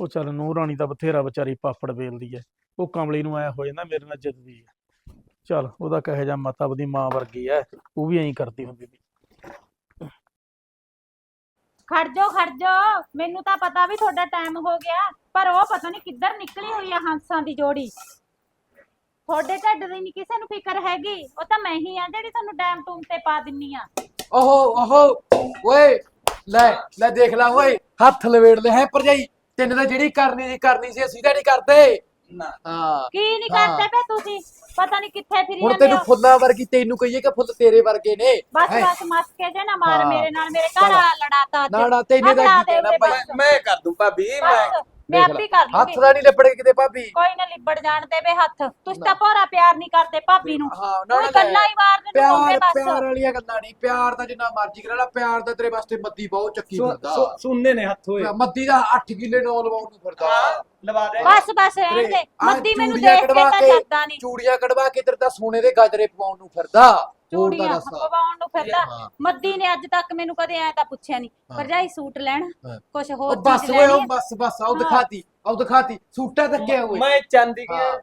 ਉਹ ਚੱਲ ਨੂੰਹ ਰਾਣੀ ਤਾਂ ਬਥੇਰਾ ਵਿਚਾਰੀ ਪਾਪੜ ਵੇਲਦੀ ਐ। ਉਹ ਕਮਲੀ ਨੂੰ ਐ ਹੋ ਜਾਂਦਾ ਮੇਰੇ ਨਾਲ ਜਿੱਦਦੀ ਐ। ਚੱਲ ਉਹਦਾ ਕਹੇ ਜਾ ਮਾਤਾ ਉਹਦੀ ਮਾਂ ਵਰਗੀ ਐ ਉਹ ਵੀ ਐਂ ਕਰਦੀ ਹੁੰਦੀ ਸੀ। ਖੜ ਜਾਓ ਖੜ ਜਾਓ ਮੈਨੂੰ ਤਾਂ ਪਤਾ ਵੀ ਤੁਹਾਡਾ ਟਾਈਮ ਹੋ ਗਿਆ ਪਰ ਉਹ ਪਤਾ ਨਹੀਂ ਕਿੱਧਰ ਨਿਕਲੀ ਹੋਈ ਆ ਹੰਸਾਂ ਦੀ ਜੋੜੀ। ਤੁਹਾਡੇ ਢੱਡ ਦੀ ਨਹੀਂ ਕਿਸੇ ਨੂੰ ਫਿਕਰ ਹੈਗੀ ਉਹ ਤਾਂ ਮੈਂ ਹੀ ਆ ਜਿਹੜੀ ਤੁਹਾਨੂੰ ਟਾਈਮ ਟੂਮ ਤੇ ਪਾ ਦਿੰਨੀ ਆ। ਓਹੋ ਓਹੋ ਓਏ ਲੈ ਲੈ ਦੇਖ ਲੈ ਓਏ ਹੱਥ ਲਵੇੜ ਲੈ ਹੈ ਭਰਜਾਈ ਤੈਨੂੰ ਤਾਂ ਜਿਹੜੀ ਕਰਨੀ ਸੀ ਕਰਨੀ ਸੀ ਅਸੀਂ ਤਾਂ ਨਹੀਂ ਕਰਦੇ। ਨਾ। ਹਾਂ। ਕੀ ਨਹੀਂ ਹਾਂ। ਕਰਦੇ ਪਏ ਤੁਸੀਂ? ਪਤਾ ਨਹੀਂ ਕਿੱਥੇ ਫਿਰੀ ਹੁਣ ਜਾਂਦੇ ਤੈਨੂੰ ਹੋ। ਫੁੱਲਾਂ ਵਰਗੀ ਤੈਨੂੰ ਕਹੀਏ ਕਿ ਫੁੱਲ ਤੇਰੇ ਵਰਗੇ ਨੇ। ਬਸ ਹੈਂ? ਬਸ ਮਸਕੇ ਜੇ ਨਾ ਮਾਰ ਹਾਂ। ਮੇਰੇ ਨਾਲ ਮੇਰੇ ਘਰ ਲੜਾਤਾ ਅੱਜ। ਨਾ ਨਾ ਤੈਨੇ ਲਾ ਕੀ ਦੇ ਕਹਿਣਾ ਉਹਦੇ ਭਾਈ। ਬਸ। ਮੈਂ ਮੈਂ ਕਰ ਦੂੰ ਭਾਬੀ ਮੈਂ ਬਸ। ਮੈਂ ਦੇਖ ਆਪੇ ਲੈ। ਕਰ ਹੱਥ ਲੂੰਗੀ। ਦਾ ਨਹੀਂ ਲੱਪੜੇ ਕਿਤੇ ਭਾਬੀ। ਕੋਈ ਨਾ ਲਿਬੜ ਜਾਣ ਦੇ ਵੇ ਹੱਥ। ਤੁਸੀਂ ਤਾਂ ਭੋਰਾ ਪਿਆਰ ਨਹੀਂ ਕਰਦੇ ਭਾਬੀ ਨੂੰ। ਹਾਂ ਨਾ ਗੱਲਾਂ ਹੀ ਮਾਰਦੇ ਨੂੰ ਹੋਗੇ ਪਿਆਰ ਬਸ। ਪਿਆਰ ਵਾਲੀਆਂ ਗੱਲਾਂ ਨਹੀਂ। ਪਿਆਰ ਦਾ ਜਿੰਨਾ ਮਰਜ਼ੀ ਕਰਾ ਲਾ ਪਿਆਰ ਦਾ ਤੇਰੇ ਵਾਸਤੇ ਮੱਦੀ ਬਹੁਤ ਚੱਕੀ ਫਿਰਦਾ। ਸੁਣਨੇ ਨੇ ਹੱਥ ਹੋਏ। ਮੱਦੀ ਦਾ 8 ਕਿੱਲੇ ਨੌ ਲਵਾਉਣ ਨੂੰ ਫਿਰਦਾ। ਹਾਂ ਲਵਾ ਦੇ। ਬਸ ਬਸ ਰਹਿਣ ਦੇ। ਮੱਦੀ ਮੈਨੂੰ ਚੂੜੀਆਂ ਦੇਖ ਕੇ ਕਢਵਾ ਤਾਂ ਕੇ- ਜਰਦਾ ਨਹੀਂ। ਚੂੜੀਆਂ ਕਢਵਾ ਕੇ ਤੇਰੇ ਤਾਂ ਸੋਨੇ ਦੇ ਗਾਜਰੇ ਪਵਾਉਣ ਨੂੰ ਫਿਰਦਾ। ਤਾਂ ਚੂੜੀਆਂ ਪਵਾਉਣ ਨੂੰ ਫਿਰਦਾ ਹਾਂ। ਮੱਦੀ ਨੇ ਅੱਜ ਤੱਕ ਮੈਨੂੰ ਕਦੇ ਐ ਤਾਂ ਪੁੱਛਿਆ ਨਹੀਂ ਹਾਂ। ਭਰਜਾਈ ਸੂਟ ਲੈਣ ਹਾਂ। ਉਹ ਹੋਰ ਬਸ ਚੀਜ਼ ਓਏ ਲੈਣੀ ਉਹ? ਬਸ ਬਸ ਆਉ ਹਾਂ। ਦਿਖਾਤੀ ਆਉ ਦਿਖਾਤੀ ਸੂਟਾਂ ਤੱਕਿਆ ਹੋਏ ਮੈਂ ਚਾਂਦੀ ਦੀਆਂ।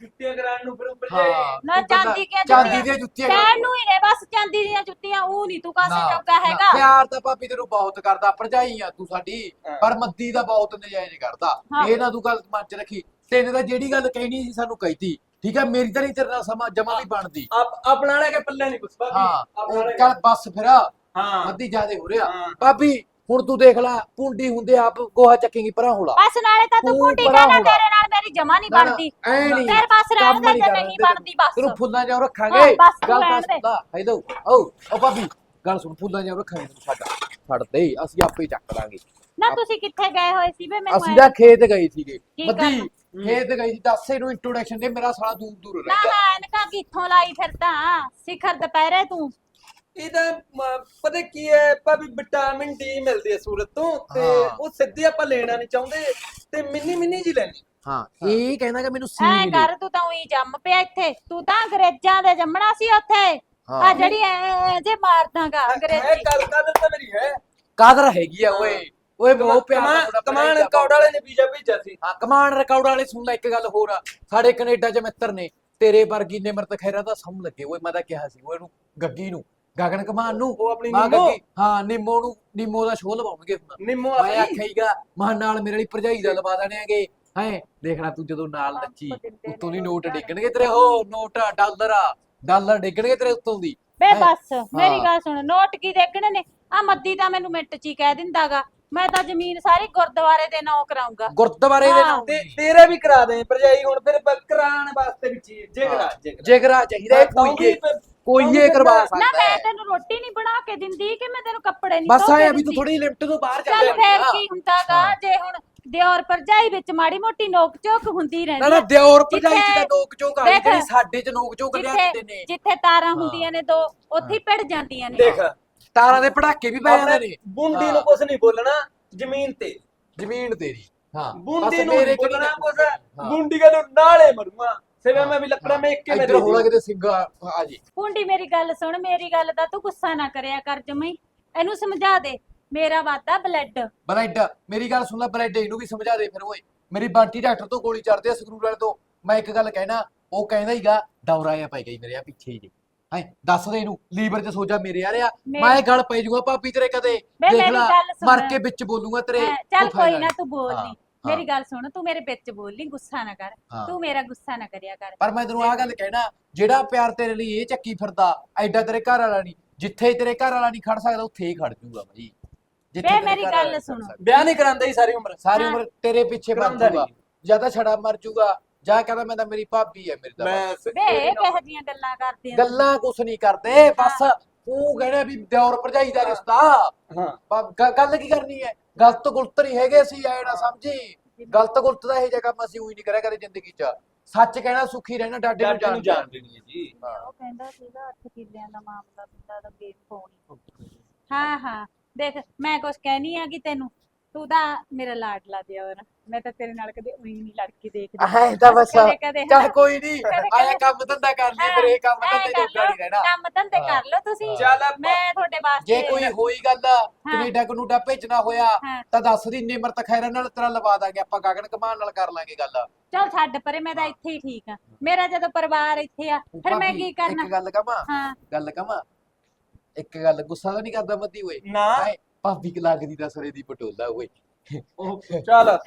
ਜੁੱਤੀਆਂ ਕਰਾਉਣ ਨੂੰ ਫਿਰ ਉੱਪਰ ਹਾਂ ਜਾਏ ਨਾ ਤੂੰ ਕਹਿੰਦਾ ਚਾਂਦੀ ਦੀਆਂ ਚਾਂਦੀ ਜੁੱਤੀਆਂ ਦੀਆਂ ਜੁੱਤੀਆਂ ਕਹਿਣ ਨੂੰ ਹੀ ਨੇ ਬਸ ਚਾਂਦੀ ਦੀਆਂ ਜੁੱਤੀਆਂ ਉਹ ਨਹੀਂ ਤੂੰ ਕਾਸੇ ਨਾ, ਚੌਕਾ ਨਾ, ਹੈਗਾ ਪਿਆਰ ਤਾਂ ਭਾਬੀ ਤੈਨੂੰ ਬਹੁਤ ਕਰਦਾ ਭਰਜਾਈ ਆ ਤੂੰ ਸਾਡੀ ਹਾਂ। ਪਰ ਮੱਦੀ ਦਾ ਬਹੁਤ ਨਜਾਇਜ਼ ਕਰਦਾ ਹਾਂ। ਇਹ ਨਾ ਤੂੰ ਗੱਲ ਮਨ ਚ ਰੱਖੀ ਤੈਨੂੰ ਤਾਂ ਜਿਹੜੀ ਗੱਲ ਕਹਿਣੀ ਸੀ ਸਾਨੂੰ ਕਹੀਤੀ ਠੀਕ ਹੈ ਮੇਰੀ ਤਾਂ ਨਹੀਂ ਤੇਰੇ ਨਾਲ ਸਮਾਂ ਜਮਾ ਵੀ ਬਣਦੀ। ਆਪ ਆਪਣਾ ਲੈ ਕੇ ਪੱਲੇ ਨਹੀਂ ਕੁਛ ਭਾਬੀ ਹਾਂ ਆਪਣਾ ਉਹ ਲੈ ਚੱਲ ਬੱਸ ਫਿਰ ਹਾਂ। ਮੱਦੀ ਜਿਆਦੇ ਹੋ ਰਿਹਾ। ਹਾਂ। ਭਾਬੀ ਹੁਣ ਤੂੰ ਦੇਖ ਲੈ ਪੁੰਡੀ ਹੁੰਦੇ ਆਪ ਗੋਹਾ ਚੱਕੇਗੀ ਪਰਾਂ ਹੋਲਾ। ਬਸ ਨਾਲੇ ਤਾਂ ਤੂੰ ਤੂੰ ਕੁੰਡੀ ਕਹਿਣਾ ਹੋਣਾ। ਤੇਰੇ ਨਾਲ ਮੇਰੀ ਜਮਾ ਨਹੀਂ ਨਾ, ਨਾ, ਬਣਦੀ। ਐ ਨਹੀਂ। ਤੇਰੇ ਬਸ ਰਹਿਣ ਦੇ ਨਹੀਂ ਜੇ ਨਹੀਂ ਬਣਦੀ ਬਸ। ਤੈਨੂੰ ਫੁੱਲਾਂ ਜਾਂ ਹਾਂ, ਰੱਖਾਂਗੇ ਬਸ ਤੂੰ ਗੱਲ ਤਾਂ ਰਹਿਣ ਦੇ। ਸੁਣਦਾ ਹੈਦੋ ਓ ਓ ਭਾਬੀ ਗੱਲ ਸੁਣ ਫੁੱਲਾਂ ਜਾਂ ਰੱਖਾਂਗੇ ਤੈਨੂੰ ਸਾਡਾ। ਛੱਡ ਦੇ ਅਸੀਂ ਆਪੇ ਚੱਕ ਲਾਂਗੇ। ਨਾ ਤੁਸੀਂ ਕਿੱਥੇ ਗਏ ਹੋਏ ਸੀ ਵੇ ਮੈਨੂੰ ਅਸੀਂ ਐਂ- ਤਾਂ ਖੇਤ ਗਏ ਸੀਗੇ। ਕੀ ਮੱਦੀ? ਖੇਤ ਗਈ ਸੀ ਦੱਸ ਇਹਨੂੰ ਇੰਟਰੋਡਕਸ਼ਨ ਦੇ ਮੇਰਾ ਸਾਲਾ ਦੂਰ ਦੂਰ ਨਾ ਰਹਿ ਗਿਆ ਨਾ ਐਨਕਾਂ ਕਿੱਥੋਂ ਲਾਈ ਫਿਰਦਾ ਸਿਖਰ ਦੁਪਹਿਰੇ ਤੂੰ? ਇਹ ਤਾਂ ਮ- ਪਤਾ ਕੀ ਹੈ ਭਾਵੇਂ ਵਿਟਾਮਿਨ ਡੀ ਮਿਲਦੀ ਹੈ ਸੂਰਤ ਤੋਂ ਤੇ ਹਾਂ। ਉਹ ਸਿੱਧੀ ਆਪਾਂ ਲੈਣਾ ਨਹੀਂ ਚਾਹੁੰਦੇ ਤੇ ਮਿੰਨੀ ਮਿੰਨੀ ਜੀ ਲੈਣੀ। ਹਾਂ ਇਹ ਕਹਿੰਦਾ ਕਿ ਮੈਨੂੰ ਸੀ ਐ ਕਰ ਤੂੰ ਤਾਂ ਉਹੀ ਜੰਮ ਪਿਆ ਇੱਥੇ। ਤੂੰ ਤਾਂ ਅੰਗਰੇਜ਼ਾਂ ਦੇ ਜੰਮਣਾ ਸੀ ਉੱਥੇ। ਆ ਜਿਹੜੀ ਐ ਜੇ ਮਾਰਦਾਗਾ ਹੈ ਅੰਗਰੇਜ਼ੀ। ਗੱਲ ਤਾਂ ਮੇਰੀ ਹੈ? ਕਾਦਰ ਹੈਗੀ ਆ ਓਏ। ਓਏ ਬਹੁਤ ਪਿਆਰ ਨਾਲ ਕਮਾਨ ਕਮਾਨ ਵਾਲੇ ਨੇ ਵੀਜ਼ਾ ਭੇਜਿਆ ਸੀ। ਹਾਂ ਕਮਾਂਡ ਰਿਕਾਰਡ ਵਾਲੇ ਸੁਣ ਲੈ ਇੱਕ ਗੱਲ ਹੋਰ ਆ। ਸਾਡੇ ਕੈਨੇਡਾ ਚ ਮਿੱਤਰ ਨੇ ਤੇਰੇ ਵਰਗੀ ਨਿਮਰਤ ਖੈਰਾ ਦਾ ਸਮ ਲੱਗੇ ਓਏ ਮੈਂ ਤਾਂ ਕਿਹਾ ਸੀ ਓਏ ਨੂੰ ਗੱਗੀ ਨੂੰ ਗਗਨ ਕਮਾਨ ਨੂੰ ਉਹ ਆਪਣੀ ਮਾਂ ਨਿੰਮੋ। ਗੱਗੀ। ਹਾਂ ਨਿੰਮੋ ਨੂੰ ਨਿੰਮੋ ਦਾ ਸ਼ੋਅ ਲਵਾਉਣਗੇ ਹੁਣ। ਨਿੰਮੋ ਮੈਂ ਆਪਣੀ। ਆਖਿਆ ਹੀਗਾ ਮਾਂ ਨਾਲ ਮੇਰੇ ਲਈ ਭਰਜਾਈ ਦਾ ਲਵਾ ਦੇਣਗੇ। ਹੈ ਦੇਖਣਾ ਤੂੰ ਜਦੋਂ ਨਾਲ ਨੱਚੀ ਉੱਤੋਂ ਦੀ ਨੋਟ ਡਿੱਗਣਗੇ ਤੇਰੇ ਹੋ ਨੋਟ ਡਾਲਰ ਆ ਡਾਲਰ ਡਿੱਗਣਗੇ ਤੇਰੇ ਉੱਤੋਂ ਦੀ। ਬੇ ਹੈਂ? ਬਸ ਮੇਰੀ ਹਾਂ। ਗੱਲ ਸੁਣ ਨੋਟ ਕੀ ਦੇਖਣੇ ਨੇ? ਆ ਮੱਦੀ ਤਾਂ ਮੈਨੂੰ ਮਿੰਟ ਚ ਹੀ ਕਹਿ ਦਿੰਦਾਗਾ। ਮੈਂ ਤਾਂ ਜ਼ਮੀਨ ਸਾਰੀ ਗੁਰਦੁਆਰੇ ਦੇ ਨਾਂ ਕਰਾਉਂਗਾ ਗੁਰਦੁਆਰੇ ਦੇ ਹਾਂ। ਨਾਮ ਤੇ ਤੇਰੇ ਵੀ ਕਰਾ ਦੇ ਭਰਜਾਈ ਹੁਣ ਫਿਰ ਬ- ਕਰਾਉਣ ਵਾਸਤੇ ਵੀ ਚੀਜ਼ ਜਿਗਰਾ ਜਿਗਰਾ ਜਿਗਰਾ ਚਾਹੀਦਾ ਕੋਈ ਕੋਈ ਇਹ ਕਰਵਾ ਨਾ ਸਕਦਾ ਮੈਂ ਹੈ ਤੈਨੂੰ ਰੋਟੀ ਨਹੀਂ ਬਣਾ ਕੇ ਦਿੰਦੀ ਕਿ ਮੈਂ ਤੈਨੂੰ ਕੱਪੜੇ ਨਹੀਂ ਬਸ ਧੋ ਕੇ ਆਇਆ ਵੀ ਤੂੰ ਦਿੰਦੀ। ਥੋੜੀ ਲਿਮਟ ਤੋਂ ਬਾਹਰ ਚੱਲ ਚੱਲ ਫੇਰ। ਕੀ ਹੁੰਦਾਗਾ ਹਾਂ। ਜੇ ਹੁਣ ਦਿਓਰ ਭਰਜਾਈ ਵਿੱਚ ਮਾੜੀ ਮੋਟੀ ਨੋਕ ਝੋਕ ਹੁੰਦੀ ਨਾ ਰਹਿੰਦੀ ਨਾ ਆ। ਦਿਓਰ ਭਜਾਈ ਚ ਜਿੱਥੇ- ਤਾਂ ਨੋਕ ਝੋਕ ਆ ਦੇਖ, ਜਿਹੜੀ ਸਾਡੇ ਚ ਨੋਕ ਝੋਕ ਲਿਆਦੇ ਜਿੱਥੇ ਨੇ ਜਿੱਥੇ ਤਾਰਾਂ ਹੁੰਦੀਆਂ ਨੇ ਦੋ ਉੱਥੇ ਹੀ ਭਿੜ ਜਾਂਦੀਆਂ ਨੇ ਦੇਖ ਤਾਰਾਂ ਦੇ ਪੜਾਕੇ ਵੀ ਪੈ ਜਾਂਦੇ ਨੇ। ਬੁੰਡੀ। ਨੂੰ ਕੁਝ ਨਹੀਂ ਬੋਲਣਾ ਜ਼ਮੀਨ ਤੇ। ਜ਼ਮੀਨ ਤੇਰੀ ਹਾਂ। ਬੁੰਡੀ ਬਸ ਨੂੰ ਨਹੀਂ ਬੋਲਣਾ ਕੁਝ। ਬੁੰਡੀ ਕਾ ਨਾਲੇ ਮਰੂੰਗਾ। ਸਿਵਾ ਮੈਂ ਵੀ ਲੱਕੜਾ ਮੈਂ ਇੱਕ ਇੱਧਰ ਮੇਰੇ ਹੋਣਾ ਕਿਤੇ ਸਿੰਘਾ ਆ ਜੀ। ਕੁੰਡੀ ਮੇਰੀ ਗੱਲ ਸੁਣ ਮੇਰੀ ਗੱਲ ਦਾ ਤੂੰ ਗੁੱਸਾ ਨਾ ਕਰਿਆ ਕਰ ਜਮਈ। ਇਹਨੂੰ ਸਮਝਾ ਦੇ ਮੇਰਾ ਵਾਦਾ ਬਲੱਡ। ਬਲੱਡ ਮੇਰੀ ਗੱਲ ਸੁਣ ਲੈ ਬਲੱਡ ਇਹਨੂੰ ਵੀ ਸਮਝਾ ਦੇ ਫਿਰ ਓਏ। ਮੇਰੀ ਬਾਂਟੀ ਡਾਕਟਰ ਤੋਂ ਗੋਲੀ ਚੜਦੇ ਆ ਸਕਰੂ ਵਾਲੇ ਤੋਂ। ਮੈਂ ਇੱਕ ਗੱਲ ਕਹਿਣਾ ਉਹ ਕਹਿੰਦਾ ਹੀਗਾ ਦੌਰਾ ਆ ਪੈ ਗਈ ਮੇਰੇ ਆ ਪਿੱਛੇ ਹੀ ਜੇ ਹੈ ਦੱਸ ਦੇ ਇਹਨੂੰ ਲੀਵਰ 'ਚ ਸੋਜਾ ਮੇਰੇ ਆ ਰਿਹਾ ਮੈਂ ਗੱਲ ਪੈ ਜੂਗਾ ਭਾਬੀ ਤੇਰੇ ਕਦੇ ਦੇਖ ਮੇਰੀ ਲੈ ਗੱਲ ਸੁਣ ਮਰ ਕੇ ਵਿੱਚ ਬੋਲੂਗਾ ਤੇਰੇ ਹੈਂ, ਚੱਲ ਕੋਈ ਨਾ। ਤੂੰ ਬੋਲ ਹਾਂ। ਮੇਰੀ ਗੱਲ ਸੁਣ ਤੂੰ ਮੇਰੇ ਵਿੱਚ ਬੋਲ ਨਹੀਂ ਗੁੱਸਾ ਨਾ ਕਰ ਹਾਂ। ਤੂੰ ਮੇਰਾ ਗੁੱਸਾ ਨਾ ਕਰਿਆ ਕਰ ਪਰ ਮੈਂ ਤੈਨੂੰ ਆਹ ਗੱਲ ਕਹਿਣਾ ਜਿਹੜਾ ਪਿਆਰ ਤੇਰੇ ਲਈ ਇਹ ਚੱਕੀ ਫਿਰਦਾ ਐਡਾ ਤੇਰੇ ਘਰ ਵਾਲਾ ਨਹੀਂ ਜਿੱਥੇ ਤੇਰੇ ਘਰ ਵਾਲਾ ਨਹੀਂ ਖੜ ਸਕਦਾ ਉੱਥੇ ਹੀ ਖੜ ਜੂਗਾ ਵੇ ਤੇਰੇ ਮੇਰੀ ਘਰ ਗੱਲ ਨਹੀਂ ਖੜ ਸੁਣੋ। ਸਕਦਾ। ਵਿਆਹ ਨਹੀਂ ਕਰਾਂਦਾ ਹੀ ਸਾਰੀ ਉਮਰ ਸਾਰੀ ਹਾਂ। ਉਮਰ ਤੇਰੇ ਪਿੱਛੇ ਮਰ ਕਰਾਉਂਦਾ ਜੂਗਾ ਨਹੀਂ। ਜਾਂ ਤਾਂ ਛੜਾ ਮਰ ਜੂਗਾ ਜਾਂ ਕਹਿੰਦਾ ਮੈਂ ਤਾਂ ਮੇਰੀ ਭਾਬੀ ਹੈ ਮੇਰੀ ਤਾਂ ਮੈਂ। ਵੇ ਇਹ ਕਿਹੋ ਜੀਆਂ ਗੱਲਾਂ ਕਰਦੇ ਆ ਗੱਲਾਂ ਕੁਛ ਨਹੀਂ ਕਰਦੇ ਬਸ ਉਹ ਕਹਿੰਦਾ ਵੀ ਦਿਓਰ ਭਰਜਾਈ ਦਾ ਰਿਸ਼ਤਾ। ਹਾਂ। ਬ- ਗ- ਗੱਲ ਕੀ ਕਰਨੀ ਹੈ ਗਲਤ ਗੁਲਤ ਨਹੀਂ ਹੈਗੇ ਅਸੀਂ ਐ ਨਾ ਸਮਝੀ। ਗਲਤ ਗੁਲਤ ਦਾ ਇਹ ਜਿਹਾ ਕੰਮ ਅਸੀਂ ਉਹੀ ਨਹੀਂ ਕਰਿਆ ਕਦੇ ਜ਼ਿੰਦਗੀ 'ਚ। ਸੱਚ ਕਹਿਣਾ ਸੁਖੀ ਰਹਿਣਾ ਡਾਡੇ ਨੂੰ ਡਾਡੇ ਨੂੰ ਜਾਣ ਦੇਣੀ। ਹੈ। ਜੀ ਉਹ ਕਹਿੰਦਾ ਸੀਗਾ 8 ਕਿੱਲਿਆਂ ਦਾ ਮਾਮਲਾ ਹੁੰਦਾ ਦਾ ਗੇਮ ਪਾਉਣੀ ਹਾਂ ਹਾਂ। ਦੇਖ ਮੈਂ ਕੁਛ ਕਹਿਣੀ ਆ ਕਿ ਤੈਨੂੰ? ਤੂੰ ਤਾਂ ਮੇਰਾ ਲਾਡਲਾ ਦਿਓਰ ਮੈਂ ਤਾਂ ਤੇਰੇ ਨਾਲ ਕਦੇ ਉਹੀ ਨਹੀਂ ਲੜ ਕੇ ਦੇਖਦੀ ਐ ਤਾਂ ਬਸ ਕਦੇ ਕਦੇ ਚੱਲ ਹਨਾ। ਕੋਈ ਨਹੀਂ। ਕਦੇ ਆਇਆ ਕੰਮ ਧੰਦਾ ਕਰ ਲਈ ਫਿਰ ਇਹ ਕੰਮ ਐਂ ਧੰਦੇ ਕਰ ਜੋਗਾ ਨਹੀਂ ਰਹਿਣਾ। ਕੰਮ ਧੰਦੇ। ਕਰ ਲਓ ਤੁਸੀਂ। ਚੱਲ ਆਪਾਂ- ਮੈਂ ਤੁਹਾਡੇ ਵਾਸਤੇ ਜੇ ਕੋਈ ਹੋਈ ਗੱਲ ਕੈਨੇਡਾ ਕਨੂਡਾ ਭੇਜਣਾ ਹੋਇਆ ਹਾਂ। ਤਾਂ ਦੱਸ ਦੀ ਨਿਮਰਤ ਖੈਰਾਂ ਨਾਲ ਤੇਰਾ ਲਵਾ ਦਾਂਗੇ ਆਪਾਂ ਗਗਨ ਕਮਾਨ ਨਾਲ ਕਰ ਲਾਂਗੇ ਗੱਲ। ਚਲ ਛੱਡ ਪਰੇ ਮੈਂ ਤਾਂ ਇੱਥੇ ਹੀ ਠੀਕ ਆ। ਮੇਰਾ ਜਦੋਂ ਪਰਿਵਾਰ ਇੱਥੇ ਆ ਫਿਰ ਮੈਂ ਭਾਬੀ, ਕੀ ਕਰਨਾ? ਇੱਕ ਗੱਲ ਕਵਾਂ ਹਾਂ। ਗੱਲ ਕਵਾਂ। ਇੱਕ ਗੱਲ ਗੁੱਸਾ ਤਾਂ ਨਹੀਂ ਕਰਦਾ ਮੱਦੀ ਓਏ। ਨਾ। ਹਾਏ, ਭਾਬੀ ਕਿ ਲੱਗਦੀ ਦਾ ਸਰੇ ਦੀ ਪਟੋਲਾ ਓਏ। ਉਹ ਚੱਲ। ਚੱਲ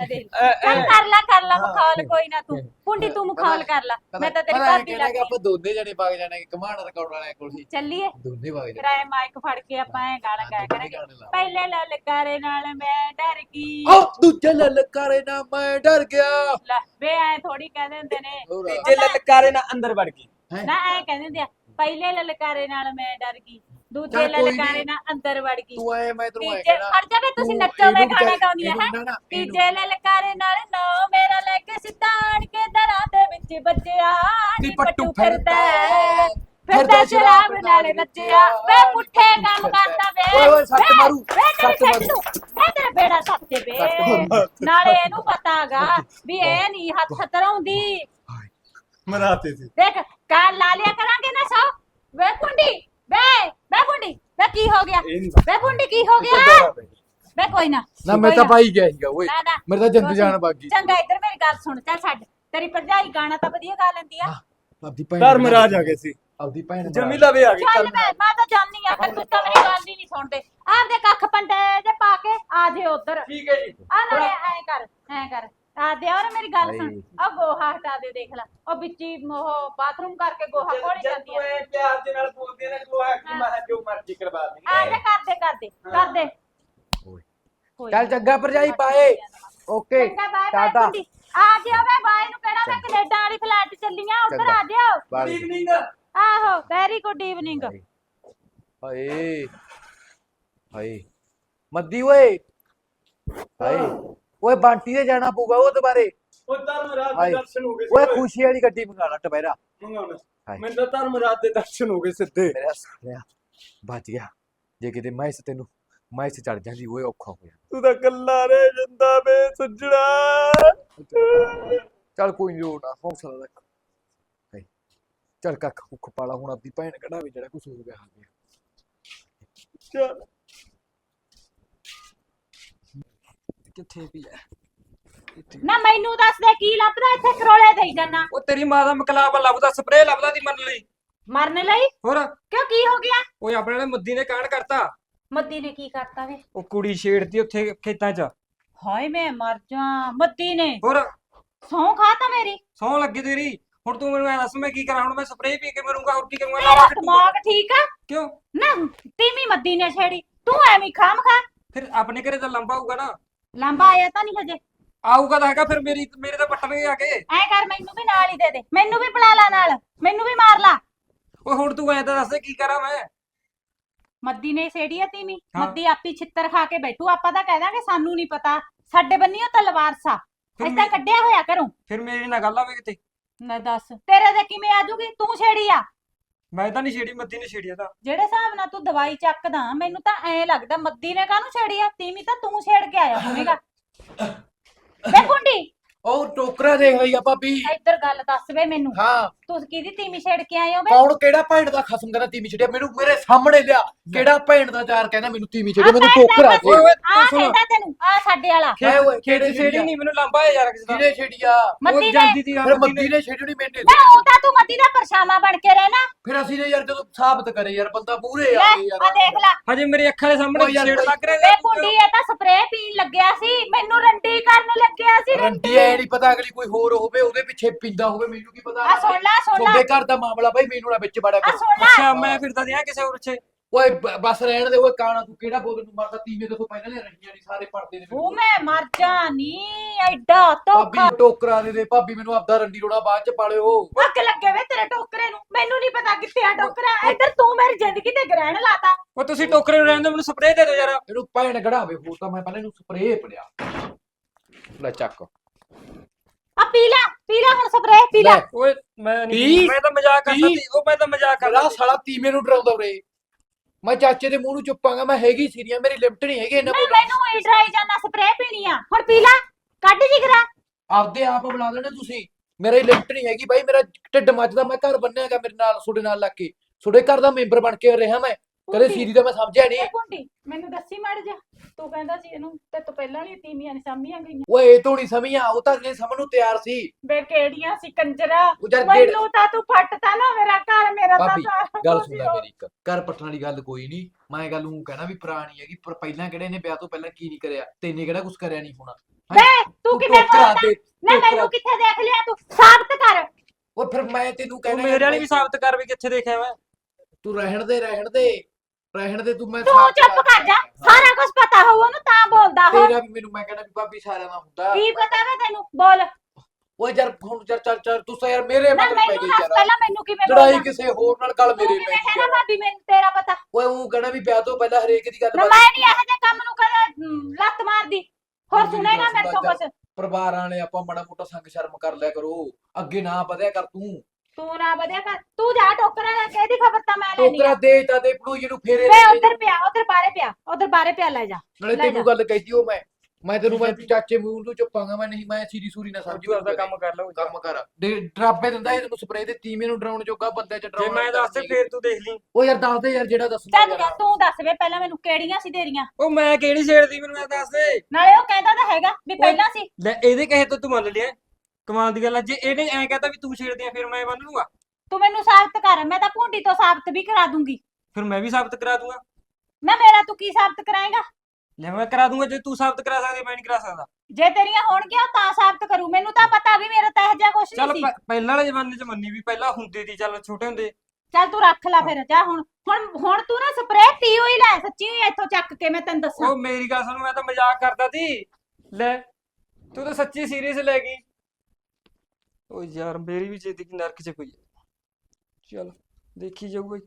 ਕਰ ਲਾ ਕਰ ਲਾ। ਮਖੌਲ ਕੋਈ ਨਾ ਤੂੰ। ਪੁੰਡੀ ਤੂੰ ਮਖੌਲ ਕਰ ਲਾ। ਮੈਂ ਤਾਂ ਤੇਰੀ ਭਾਬੀ ਲੱਗੀ ਆਪਾਂ ਦੋਨੇ ਜਣੇ ਵਗ ਜਾਣਗੇ ਕਮਾਨ ਰਿਕਾਰਡ ਵਾਲਿਆਂ ਕੋਲ ਹੀ। ਚੱਲੀਏ। ਦੋਨੇ ਵਗ ਫਿਰ ਜਾਣਗੇ ਐ ਮਾਈਕ ਫੜ ਕੇ ਆਪਾਂ ਐ ਗਾਣਾ ਗਾਇਆ ਕਰਾਂਗੇ। ਪਹਿਲੇ ਲਲਕਾਰੇ ਨਾਲ ਮੈਂ ਡਰ ਗਈ। ਉਹ ਦੂਜੇ ਲਲਕਾਰੇ ਨਾ ਮੈਂ ਡਰ ਗਿਆ। ਲੈ ਵੇ ਐ ਥੋੜੀ ਕਹਿੰਦੇ ਹੁੰਦੇ ਨੇ। ਹੋਰ। ਆ। ਜੇ ਲਲਕਾਰੇ ਨਾਲ ਅੰਦਰ ਵੜ ਗਈ? ਨਾ ਐ ਕਹਿੰਦੇ ਹੁੰਦੇ ਆ ਪਹਿਲੇ ਲਲਕਾਰੇ ਨਾਲ ਮੈਂ ਡਰ ਗਈ। ਦੂਜੇ ਚੱਲ ਕੋਈ ਲਲਕਾਰੇ। ਨਾਲ ਅੰਦਰ ਵੜ ਗਈ। ਤੂੰ ਐ ਮੈਂ ਤੈਨੂੰ ਐ ਤੀਜੇ ਕਹਿਣਾ। ਜਾਵੇ ਤੁਸੀਂ ਤੂੰ ਨੱਚੋ ਮੈਂ ਇਹਨੂੰ ਗਾਣਾ ਚੱਲ- ਇਹਨੂੰ ਨਾ ਇਹਨੂੰ- ਤੀਜੇ ਲਲਕਾਰੇ ਨਾਲ ਨੋ ਮੇਰਾ ਲੈ ਕੇ ਸਿਤਾਣ ਕੇ ਦਰਾਂ ਦੇ ਵਿੱਚ ਬੱਜਿਆ ਨੀ ਪੱਟੂ ਫਿਰਦਾ ਫਿਰਦਾ ਫਿਰਦਾ ਸ਼ਰਾਬ ਨਾਲ ਨੱਚਿਆ। ਵੇ ਪੁੱਠੇ ਕੰਮ ਕਰਦਾ ਵੇ। ਓਏ ਓਏ ਸੱਟ ਵੇ, ਮਾਰੂ, ਵੇ ਤੇਰੇ ਸੱਟ ਸੱਟ ਨੂੰ ਵੇ ਤੇਰੇ ਬੇੜਾ ਸੱਤੇ ਵੇ। ਸੱਟ ਨਾਲੇ ਇਹਨੂੰ ਪਤਾਗਾ ਵੀ ਇਹ ਨਹੀਂ ਹੱਥ ਹਤਰਾਉਂਦੀ ਮਰਾਤੇ ਸੀ। ਦੇਖ ਕਾਲ ਲਾ ਲਿਆ ਕਰਾਂਗੇ ਨਾ ਸੋ। ਵੇ ਕੁੰਡੀ ਵੇ ਵੇ ਕੁੰਡੀ ਵੇ ਕੀ ਹੋ ਗਿਆ? ਇਹ ਨਹੀਂ ਵੇ ਕੁੰਡੀ ਕੀ ਹੋ ਗਿਆ? ਵੇ ਕੋਈ ਨਾ ਨਾ ਮੈਂ ਕੋਈ ਤਾਂ ਪਾਈ ਗਿਆ ਸੀਗਾ ਓਏ। ਨਾ ਨਾ। ਮੇਰੇ ਤਾਂ ਜਿੰਦ ਜਾਨ। ਬਾਗੀ। ਚੰਗਾ ਇੱਧਰ ਮੇਰੀ ਗੱਲ ਸੁਣ ਚੱਲ ਛੱਡ। ਤੇਰੀ ਭਰਜਾਈ ਗਾਣਾ ਤਾਂ ਵਧੀਆ ਗਾ ਲੈਂਦੀ ਆ। ਆਪਦੀ ਭੈਣ ਧਰਮਰਾਜ ਆ ਗਏ ਸੀ। ਆਪਦੀ ਭੈਣ ਜਮੀਲਾ ਵੀ ਆ ਗਈ ਚੱਲ ਮੈਂ ਮੈਂ ਤਾਂ ਜਾਣੀ ਆ ਫਿਰ ਤੂੰ ਤਾਂ ਮੇਰੀ ਗੱਲ ਹੀ ਨਹੀਂ ਸੁਣਦੇ। ਆਪਦੇ ਕੱਖ ਪੰਡੇ ਜੇ ਪਾ ਕੇ ਆ ਜੇ ਉਧਰ। ਠੀਕ ਹੈ ਜੀ। ਆ ਨਾ ਐ ਕਰ ਐ ਕਰ। ਆ ਦੇ ਔਰ ਮੇਰੀ ਗੱਲ ਸੁਣ। ਆ ਗੋਹਾ ਹਟਾ ਦੇ ਦੇਖ ਲੈ ਉਹ ਵਿੱਚੀ ਉਹ ਬਾਥਰੂਮ ਕਰਕੇ ਗੋਹਾ ਕੋਲ ਜਦ ਜਾਂਦੀ ਤੂੰ ਆ ਐ ਪਿਆਰ ਦੇ ਨਾਲ ਬੋਲਦੀ ਹੈ ਨਾ ਜੋ ਹੈ। ਕਿ ਮੈਂ ਜੋ ਮਰਜ਼ੀ ਕਰਵਾ ਆ ਦੇਂਗੇ ਜਾ ਕਰ ਦੇ ਕਰ ਦੇ ਕਰ ਦੇ। ਓਏ। ਕੋਈ ਚੱਲ ਨੀ। ਚੰਗਾ ਭਰਜਾਈ ਪਾਏ ਓਕੇ ਟਾਟਾ। ਆ ਜਿਓ ਵੇ ਬਾਏ ਨੂੰ ਕਿਹੜਾ ਮੈਂ ਕੈਨੇਡਾ ਵਾਲੀ ਫਲੈਟ ਚੱਲੀਆਂ ਉੱਧਰ। ਆ ਜਿਓ। ਬਾਏ। ਈਵਨਿੰਗ ਆਹੋ ਵੈਰੀ ਗੁੱਡ ਈਵਨਿੰਗ ਹਾਏ ਹਾਏ। ਮੱਦੀ ਓਏ। ਹਾਏ। ਓਏ ਬਾਂਟੀ ਦੇ ਜਾਣਾ ਪਊਗਾ ਉਹ ਦੁਬਾਰੇ ਉਹ ਧਰਮਰਾਜ ਹਾਏ। ਦੇ ਦਰਸ਼ਨ ਹੋ ਗਏ ਓਏ ਖੁਸ਼ੀ ਵਾਲੀ ਗੱਡੀ ਮੰਗਾ ਲਾ ਟਪੈਰਾ ਮੰਗਾਉਣਾ ਹਾਏ। ਮੈਨੂੰ ਤਾਂ ਧਰਮਰਾਜ ਦੇ ਦਰਸ਼ਨ ਹੋ ਗਏ ਸਿੱਧੇ। ਮੇਰਾ ਸਾਲਿਆ ਬਚ ਗਿਆ। ਜੇ ਕਿਤੇ ਮੈਂ ਇਸ ਤੈਨੂੰ ਮੈਂ ਇਸ ਚੜ ਜਾਂਦੀ ਓਏ ਔਖਾ ਹੋ ਜਾਂਦਾ। ਤੂੰ ਤਾਂ ਕੱਲਾ ਰਹਿ ਜਾਂਦਾ ਵੇ ਸੱਜਣਾ। ਚੱਲ ਕੋਈ ਨਹੀਂ ਰੋਣਾ ਹੌਸਲਾ ਰੱਖ। ਹੈ ਚੱਲ ਕੱਖ ਕੁੱਖ ਪਾਲਾ ਹੁਣ ਆਪਦੀ ਭੈਣ ਕਢਾਵੇ ਜਿਹੜਾ ਕੁਛ ਹੋ ਗਿਆ ਹੋ ਗਿਆ। ਚੱਲ। ਕਿੱਥੇ ਪਈ ਐ? ਨਾ ਮੈਨੂੰ ਦੱਸ ਦੇ ਕੀ ਲੱਭਦਾ ਇੱਥੇ ਕਰੋਲੇ ਦੇਈ ਜਾਨਾ ਉਹ ਤੇਰੀ ਮਾਂ ਦਾ ਮਕਲਾਬ ਲੱਭਦਾ ਸਪਰੇਅ ਲੱਭਦਾ ਦੀ ਮੰਨ ਲਈ। ਮਰਨ ਲਈ? ਹੋਰ? ਕਿਉਂ ਕੀ ਹੋ ਗਿਆ? ਓਏ ਆਪਣੇ ਵਾਲੇ ਮੁੱਦੀ ਨੇ ਕਾਂਡ ਕਰਤਾ। ਮੱਦੀ ਨੇ ਕੀ ਕਰਤਾ ਵੇ? ਉਹ ਕੁੜੀ ਛੇੜਤੀ ਉੱਥੇ ਖੇਤਾਂ 'ਚ। ਹਾਏ ਮੈਂ ਮਰ ਜਾ ਮੱਦੀ ਨੇ। ਹੋਰ? ਸੌਂ ਖਾਤਾ ਮੇਰੀ। ਸੌਂ ਲੱਗੀ ਤੇਰੀ। ਹੁਣ ਤੂੰ ਮੈਨੂੰ ਐ ਦੱਸ ਮੈਂ ਕੀ ਕਰਾਂ? ਹੁਣ ਮੈਂ ਸਪਰੇਅ ਪੀ ਕੇ ਮਰੂੰਗਾ ਹੋਰ ਕੀ ਕਰੂੰਗਾ? ਤੇਰਾ ਲਾਵਾ ਕੱਟੂੰਗਾ। ਦਿਮਾਗ ਠੀਕ ਆ? ਕਿਉਂ? ਨਾ ਤੀਵੀਂ ਮੱਦੀ ਨੇ ਛੇੜੀ। ਤੂੰ ਐਵੇਂ ਖਾਮ ਖਾ। ਫਿਰ ਆਪਣੇ ਘਰੇ ਤਾਂ ਲੰਬਾ ਹੋਊਗਾ ਨਾ। ਲੰਬਾ ਆਇਆ ਤਾਂ ਨਹੀਂ ਹਜੇ? ਆਊਗਾ ਤਾਂ ਹੈਗਾ ਫਿਰ ਮੇਰੀ ਮੇਰੇ ਤਾਂ ਪੱਟਣਗੇ ਆ ਕੇ। ਐ ਕਰ ਮੈਨੂੰ ਵੀ ਨਾਲ ਹੀ ਦੇ ਦੇ। ਮੈਨੂੰ ਵੀ ਬੁਲਾ ਲਾ ਨਾਲ। ਮੈਨੂੰ ਵੀ ਮਾਰ ਲਾ। ਓਏ ਹੁਣ ਤੂੰ ਐ ਤਾਂ ਦੱਸ ਕੀ ਕਰਾਂ ਮੈਂ? ਮੱਦੀ ਨੇ ਛੇੜੀ ਆ ਤੀਵੀਂ। ਹਾਂ। ਮੱਦੀ ਆਪੀ ਛਿੱਤਰ ਖਾ ਕੇ ਬੈਠੂ। ਆਪਾਂ ਤਾਂ ਕਹਿ ਦਾਂਗੇ ਸਾਨੂੰ ਨਹੀਂ ਪਤਾ। ਸਾਡੇ ਬੰਨੀਓ ਤਲਵਾਰ ਸਾ ਫਿਰ ਅਸੀਂ ਤਾਂ ਮੇ- ਕੱਢਿਆ ਹੋਇਆ ਘਰੋਂ। ਫਿਰ ਮੇਰੀ ਨਾਲ ਗੱਲ ਆਵੇ ਕਿਤੇ। ਨਾ ਦੱਸ। ਤੇਰੇ ਤੇ ਕਿਵੇਂ ਆਜੂਗੀ ਤੂੰ ਛੇੜੀ ਆ। ਮੈਂ ਤਾਂ ਨਹੀਂ ਛੇੜੀ ਮੱਦੀ ਨੇ ਛੇੜੀ ਆ ਤਾਂ। ਜਿਹੜੇ ਹਿਸਾਬ ਨਾਲ ਤੂੰ ਦਵਾਈ ਚੱਕਦਾ ਮੈਨੂੰ ਤਾਂ ਐ ਲੱਗਦਾ ਮੱਦੀ ਨੇ ਕਾਹਨੂੰ ਛੇੜੀ ਆ ਤੀਵੀਂ ਤਾਂ ਤੂੰ ਛੇੜ ਕੇ ਆਇਆ ਹੋਵੇਗਾ। ਬੇ ਕੁੰਡੀ ਉਹ ਟੋਕਰਾ ਦੇਖ ਲਈ ਆ ਭਾਬੀ। ਇੱਧਰ ਗੱਲ ਦੱਸ ਵੇ ਮੈਨੂੰ। ਹਾਂ। ਤੂੰ ਕਿਹਦੀ ਤੀਵੀਂ ਛੇੜ ਕੇ ਆਏ ਹੋ ਕੌਣ ਕਿਹੜਾ ਭੈਣ ਦਾ ਖਸਮ ਕਹਿੰਦਾ ਤੀਵੀਂ ਛੜਿਆ? ਮੈਨੂੰ ਮੇਰੇ ਸਾਹਮਣੇ ਲਿਆ। ਕਿਹੜਾ ਭੈਣ ਦਾ ਚਾਰ ਕਹਿੰਦਾ ਮੈਨੂੰ ਤੀਵੀਂ ਛੜਿਆ? ਮੈਨੂੰ ਟੋਕਰਾ ਦੇ। ਆ ਕਹਿੰਦਾ ਤੈਨੂੰ। ਆ ਸਾਡੇ ਵਾਲਾ। ਹੈ ਓਏ ਖੇਤ ਛੇੜੀ ਨਹੀਂ ਮੈਨੂੰ ਲੰਬਾ ਹੈ ਯਾਰ ਕਿਸੇ ਦਾ। ਕਿਹੜੇ ਛੜਿਆ? ਮੱਦੀ ਉਹ ਨੇ ਜਾਂਦੀ ਸੀ ਫਿਰ ਮੱਦੀ ਨੇ। ਛੇੜਣੀ ਮੈਨੇ ਉਹ ਤਾਂ ਤੂੰ ਮੱਦੀ ਦਾ ਪਰਛਾਵਾਂ ਬਣ ਕੇ ਰਹਿਣਾ। ਫਿਰ ਅਸੀਂ ਨੇ ਯਾਰ ਜਦੋਂ ਸਾਬਤ ਕਰੇ ਯਾਰ ਬੰਦਾ ਮੂਰੇ ਆ ਗਏ ਆ ਦੇਖ ਲੈ। ਹਜੇ ਮੇਰੇ ਅੱਖਾਂ ਦੇ ਸਾਹਮਣੇ ਯਾਰ ਛੇੜ ਲੱਗ ਰਿਹਾ ਯਾਰ। ਕੁੰਡੀ ਇਹ ਤਾਂ ਸਪਰੇਅ ਪੀਣ ਲੱਗਿਆ ਸੀ। ਮੈਨੂੰ ਰੰਡੀ ਕਰਨ ਲੱਗਿਆ ਸੀ ਰੰਡੀ। ਐ ਨਹੀਂ ਪਤਾ ਅਗਲੀ ਕੋਈ ਹੋਰ ਹੋਵੇ ਉਹਦੇ ਪਿੱਛੇ ਪਿੰਦਾ ਹੋਵੇ ਮੈਨੂੰ ਕੀ ਪਤਾ। ਆ ਸੁਣ ਲੈ ਸੁਣ ਲੈ। ਤੁਹਾਡੇ ਘਰ ਦਾ ਮਾਮਲਾ ਭਾਈ ਮੈਨੂੰ ਨਾ ਵਿੱਚ ਬੜਾ ਆ ਕਰੋ। ਸੁਣ ਲੈ। ਅੱਛਾ ਮੈਂ ਫਿਰਦਾ ਦਿਆਂ ਕਿਸੇ ਹੋਰ ਉੱਚੇ ਓਏ ਬ- ਬਸ ਰਹਿਣ ਦੇ ਓਏ ਕਾਣਾ ਤੂੰ ਕਿਹੜਾ ਬੋਲ ਨੂੰ ਮਰਦਾ ਤੀਵੇਂ ਤੋਂ ਪਹਿਲਾਂ ਨੇ ਰਹੀਆਂ ਨਹੀਂ ਸਾਰੇ ਪੜਦੇ ਨੇ ਉਹ ਮੈਂ ਮਰ ਜਾਣੀ ਐਡਾ ਧੋਖਾ। ਭਾਬੀ ਟੋਕਰਾ ਦੇ ਦੇ ਭਾਬੀ ਮੈਨੂੰ ਆਪਦਾ ਰੰਡੀ ਰੋਣਾ ਬਾਅਦ ਚ ਪਾਲਿਓ। ਅੱਗ ਲੱਗੇ ਵੇ ਤੇਰੇ ਟੋਕਰੇ ਨੂੰ ਮੈਨੂੰ ਨਹੀਂ ਪਤਾ ਕਿੱਥੇ ਆ ਟੋਕਰਾ ਇੱਧਰ ਤੂੰ ਮੇਰੀ ਜ਼ਿੰਦਗੀ ਤੇ ਗ੍ਰਹਿਣ ਲਾਤਾ। ਉਹ ਤੁਸੀਂ ਟੋਕਰੇ ਨੂੰ ਰਹਿਣ ਦਿਓ ਮੈਨੂੰ ਸਪਰੇਅ ਦੇ ਦਿਓ ਯਾਰ ਇਹਨੂੰ ਭੈਣ ਕਢਾਵੇ ਹੋਰ ਤਾਂ ਮੈਂ ਪਹਿਲਾਂ ਇਹਨੂੰ ਸਪਰੇਅ ਪੜਿਆ ਲੈ ਚੱਕ। ਆ ਪੀ ਲੈ ਪੀ ਲੈ ਹੁਣ ਸਪਰੇਅ ਪੀ ਲੈ। ਓਏ ਮੈਂ ਨਹੀਂ? ਮੈਂ ਤਾਂ ਮਜ਼ਾਕ ਕਰਦਾ? ਸੀ ਉਹ ਮੈਂ ਤਾਂ ਮਜ਼ਾਕ ਕਰਦਾ ਮੇਰਾ ਸੀ। ਸਾਲਾ ਤੀਵੇਂ ਨੂੰ ਡਰਾਉਂਦਾ ਉਰੇ। ਮੈਂ ਚਾਚੇ ਦੇ ਮੂੰਹ ਨੂੰ ਚੁੱਪਾਂਗਾ ਮੈਂ ਹੈਗੀ ਸੀਰੀਆ ਮੇਰੀ ਲਿਮਟ ਨਹੀਂ ਹੈਗੀ ਇਹਨਾਂ ਮੈਂ ਕੋਲ ਮੈਨੂੰ ਹੀ ਡਰਾਈ ਜਾਣਾ ਸਪਰੇਅ ਪੀਣੀ ਆ। ਹੁਣ ਪੀ ਲੈ ਕੱਢ ਜਿਗਰਾ। ਆਪਦੇ ਆਪ ਬੁਲਾ ਲੈਣਾ ਤੁਸੀਂ। ਮੇਰੀ ਲਿਮਟ ਨਹੀਂ ਹੈਗੀ ਬਾਈ ਮੇਰਾ ਢਿੱਡ ਮੱਚਦਾ ਮੈਂ ਘਰ ਬੰਨਿਆਗਾ ਮੇਰੇ ਨਾਲ ਤੁਹਾਡੇ ਨਾਲ ਲੱਗ ਕੇ। ਤੁਹਾਡੇ ਘਰ ਦਾ ਮੈਂਬਰ ਬਣ ਕੇ ਰਿਹਾ ਮੈਂ। ਕਦੇ ਸੀਰੀ ਦਾ ਮੈਂ ਸਮਝਿਆ ਨਹੀਂ। ਕੁੰਡੀ ਮੈਨੂੰ ਦੱਸੀ ਮੜ ਜਾ। ਤੂੰ ਕਹਿੰਦਾ ਸੀ ਇਹਨੂੰ ਤੇ ਤੋਂ ਪਹਿਲਾਂ ਵੀ ਤੀਮੀਆਂ ਨੇ ਸਾਮੀਆਂ ਗਈਆਂ। ਓਏ ਇਹ ਤੋਂ ਨਹੀਂ ਸਮਝਿਆ ਉਹ ਤਾਂ ਅਗਲੇ ਸਮਝ ਨੂੰ ਤਿਆਰ ਸੀ। ਬੇ ਕਿਹੜੀਆਂ ਸੀ ਕੰਜਰਾ? ਉਹ ਜਦ ਮੈਨੂੰ ਤਾਂ ਤੂੰ ਫੱਟਤਾ ਨਾ ਮੇਰਾ ਘਰ ਮੇਰਾ ਤਾਂ ਭਾਬੀ, ਸਾਰਾ ਗੱਲ ਸੁਣ ਲੈ ਹੋ- ਮੇਰੀ ਇੱਕ। ਘਰ ਪੱਟਣ ਵਾਲੀ ਗੱਲ ਕੋਈ ਨਹੀਂ। ਮੈਂ ਗੱਲ ਨੂੰ ਕਹਿਣਾ ਵੀ ਪੁਰਾਣੀ ਹੈਗੀ ਪਰ ਪਹਿਲਾਂ ਕਿਹੜੇ ਨੇ ਵਿਆਹ ਤੋਂ ਪਹਿਲਾਂ ਕੀ ਨਹੀਂ ਕਰਿਆ? ਤੈਨੇ ਕਿਹੜਾ ਕੁਝ ਕਰਿਆ ਨਹੀਂ ਹੋਣਾ? ਬੇ ਤੂੰ ਕਿਵੇਂ ਟੋਕਰਾ ਬੋਲਦਾ? ਦੇ ਨਾ ਟੋਕਰਾ- ਮੈਨੂੰ ਕਿੱਥੇ ਦੇਖ ਲਿਆ ਤੂੰ? ਸਾਬਤ ਕਰ। ਉਹ ਫਿਰ ਮੈਂ ਤੈਨੂੰ ਉਹ ਕਹਿਣਾ ਮੇਰੇ ਵਾਲੀ ਵੀ ਸਾਬਤ ਕਰ ਵੀ ਕਿੱਥੇ ਦੇਖਿਆ ਮੈਂ? ਤੂੰ ਰਹਿਣ ਦੇ ਰਹਿਣ ਦੇ। ਰਹਿਣ ਦੇ ਤੂੰ ਮੈਂ ਤੂੰ ਚੁੱਪ ਕਰ ਜਾ। ਸਾਰਾ ਕੁਝ ਪਤਾ ਹੋਊ ਉਹਨੂੰ ਤਾਂ ਬੋਲਦਾ ਹੋ ਤੇਰਾ ਵੀ ਮੈਨੂੰ ਮੈਂ ਕਹਿੰਦਾ ਵੀ ਭਾਬੀ ਸਾਰਿਆਂ ਦਾ ਹੁੰਦਾ ਕੀ ਪਤਾ ਵੇ ਤੈਨੂੰ? ਬੋਲ। ਓਏ ਯਾਰ ਹੁਣ ਚੱਲ ਚੱਲ ਚੱਲ ਤੂੰ ਯਾਰ ਮੇਰੇ ਨਾ ਮਗਰ ਪੈ ਮੈਨੂੰ ਗਈ ਦੱਸ ਯਾਰ। ਪਹਿਲਾਂ ਮੈਨੂੰ ਕਿਵੇਂ ਲੜਾਈ ਕਿਸੇ ਹੋਰ ਨਾਲ ਗੱਲ ਮੇਰੇ ਪੈ ਗਈ ਯਾਰ। ਭਾਬੀ ਮੈਨੂੰ ਤੇਰਾ ਪਤਾ। ਓਏ ਉਹ ਕਹਿਣਾ ਵੀ ਵਿਆਹ ਤੋਂ ਪਹਿਲਾਂ ਹਰੇਕ ਦੀ ਗੱਲ ਨਾ ਮੈਂ ਨਹੀਂ ਇਹੋ ਜਿਹੇ ਕੰਮ ਨੂੰ ਕਦੇ ਲੱਤ ਮਾਰਦੀ। ਹੋਰ ਸੁਣੇਗਾ ਮੇਰੇ ਤੋਂ ਕੁਛ? ਪਰਿਵਾਰਾਂ ਵਾਲੇ ਆਪਾਂ ਮਾੜਾ ਮੋਟਾ ਸੰਗ ਸ਼ਰਮ ਕਰ ਲਿਆ ਕਰੋ। ਅੱਗੇ ਨਾ ਵਧਿਆ ਕਰ ਤੂੰ। ਤੂੰ ਨਾ ਵਧਿਆ ਕਰ ਤੂੰ ਜਾ ਟੋਕਰਾ ਲੈ ਕੇ ਇਹਦੀ ਖਬਰ ਤਾਂ ਮੈਂ ਲੈਣੀ ਟੋਕਰਾ ਆ ਦੇ ਤਾ ਦੇ ਪੜੂ ਇਹਨੂੰ ਫੇਰੇ ਵੇ। ਉਧਰ ਪਿਆ ਉਧਰ ਬਾਰੇ ਪਿਆ ਉਧਰ ਬਾਰੇ ਪਿਆ ਲੈ ਜਾ ਨਾਲੇ ਲੈ ਤੈਨੂੰ ਜਾ। ਗੱਲ ਕਹਿਤੀ ਉਹ ਮੈਂ ਮੈਂ ਤੈਨੂੰ ਮੈਂ ਚਾਚੇ ਮੂੰਹ ਨੂੰ ਚੁੱਪਾਂਗਾ ਮੈਂ ਨਹੀਂ ਮੈਂ ਸੀਰੀ ਸੂਰੀ ਨਾ ਸਮਝੀ ਤੂੰ ਆਪਦਾ ਕੰਮ ਕਰ ਲਓ ਕੰਮ ਕਰ। ਦੇ ਡਰਾਬੇ ਦਿੰਦਾ ਇਹ ਤੈਨੂੰ ਸਪਰੇਅ ਦੇ ਤੀਵੇਂ ਨੂੰ ਡਰਾਉਣ ਜੋਗਾ ਬੰਦੇ ਚ ਜੇ ਡਰਾਉਣ ਮੈਂ ਦੱਸ ਤੇ ਫੇਰ ਤੂੰ ਦੇਖ ਲਈ। ਉਹ ਯਾਰ ਦੱਸ ਦੇ ਯਾਰ ਜਿਹੜਾ ਦੱਸਣਾ ਚੱਲ ਜਾ ਤੂੰ ਦੱਸ ਵੇ ਪਹਿਲਾਂ ਮੈਨੂੰ ਕਿਹੜੀਆਂ ਸੀ ਤੇਰੀਆਂ? ਉਹ ਮੈਂ ਕਿਹੜੀ ਛੇੜਦੀ ਮੈਨੂੰ ਇਹ ਦੱਸ ਦੇ। ਨਾਲੇ ਉਹ ਕਹਿੰਦਾ ਤਾਂ ਹੈਗਾ ਵੀ ਪਹਿਲਾਂ ਸੀ। ਲੈ ਇਹਦੇ ਕਹੇ ਤੋਂ ਤੂੰ ਮੰਨ ਲਿਆ। ਕਮਾਲ ਦੀ ਗੱਲ ਆ ਜੇ ਇਹਨੇ ਐਂ ਕਹਤਾ ਵੀ ਤੂੰ ਛੇੜਦੀ ਆ ਫਿਰ ਮੈਂ ਮੰਨ ਲੂੰਗਾ। ਤੂੰ ਮੈਨੂੰ ਸਾਬਤ ਕਰ ਮੈਂ ਤਾਂ ਭੁੰਡੀ ਤੋਂ ਸਾਬਤ ਵੀ ਕਰਾ ਦੂੰਗੀ। ਫਿਰ ਮੈਂ ਵੀ ਸਾਬਤ ਕਰਾ ਦੂੰਗਾ। ਨਾ ਮੇਰਾ ਤੂੰ ਕੀ ਸਾਬਤ ਕਰਾਏਗਾ? ਲੈ ਮੈਂ ਕਰਾ ਦੂੰਗਾ ਜੇ ਤੂੰ ਸਾਬਤ ਕਰਾ ਸਕਦੀ ਮੈਂ ਨਹੀਂ ਕਰਾ ਸਕਦਾ। ਜੇ ਤੇਰੀਆਂ ਹੋਣਗੀਆਂ ਤਾਂ ਸਾਬਤ ਕਰੂ। ਮੈਨੂੰ ਤਾਂ ਪਤਾ ਵੀ ਮੇਰਾ ਤਾਂ ਇਹ ਜਿਹਾ ਕੁਛ ਚੱਲ ਨਹੀਂ ਸੀ। ਪ- ਪਹਿਲਾਂ ਵਾਲੇ ਜ਼ਮਾਨੇ 'ਚ ਮੰਨੀ ਵੀ ਪਹਿਲਾਂ ਹੁੰਦੀ ਸੀ ਚੱਲ ਛੋਟੇ ਹੁੰਦੇ। ਚੱਲ ਤੂੰ ਰੱਖ ਲੈ ਫਿਰ ਜਾ ਹੁਣ। ਹੁਣ ਹੁਣ ਤੂੰ ਨਾ ਸਪਰੇਅ ਪੀ ਹੋਈ ਲੈ ਸੱਚੀ ਹੋਈ ਇੱਥੋਂ ਚੱਕ ਕੇ ਮੈਂ ਤੈਨੂੰ ਦੱਸਾਂ। ਉਹ ਮੇਰੀ ਗੱਲ ਸੁਣ ਮੈਂ ਤਾਂ ਮਜ਼ਾਕ ਕਰਦਾ ਸੀ। ਲੈ ਤੂੰ ਤਾਂ ਸੱਚੀ ਸੀਰੀਅਸ ਲੈ ਗਈ। ਓ ਯਾਰ ਮੇਰੀ ਵੀ ਜ਼ਿੰਦਗੀ ਨਰਕ 'ਚ ਪਈ ਹੈ ਚੱਲ ਦੇਖੀ ਜਾਊਗਾ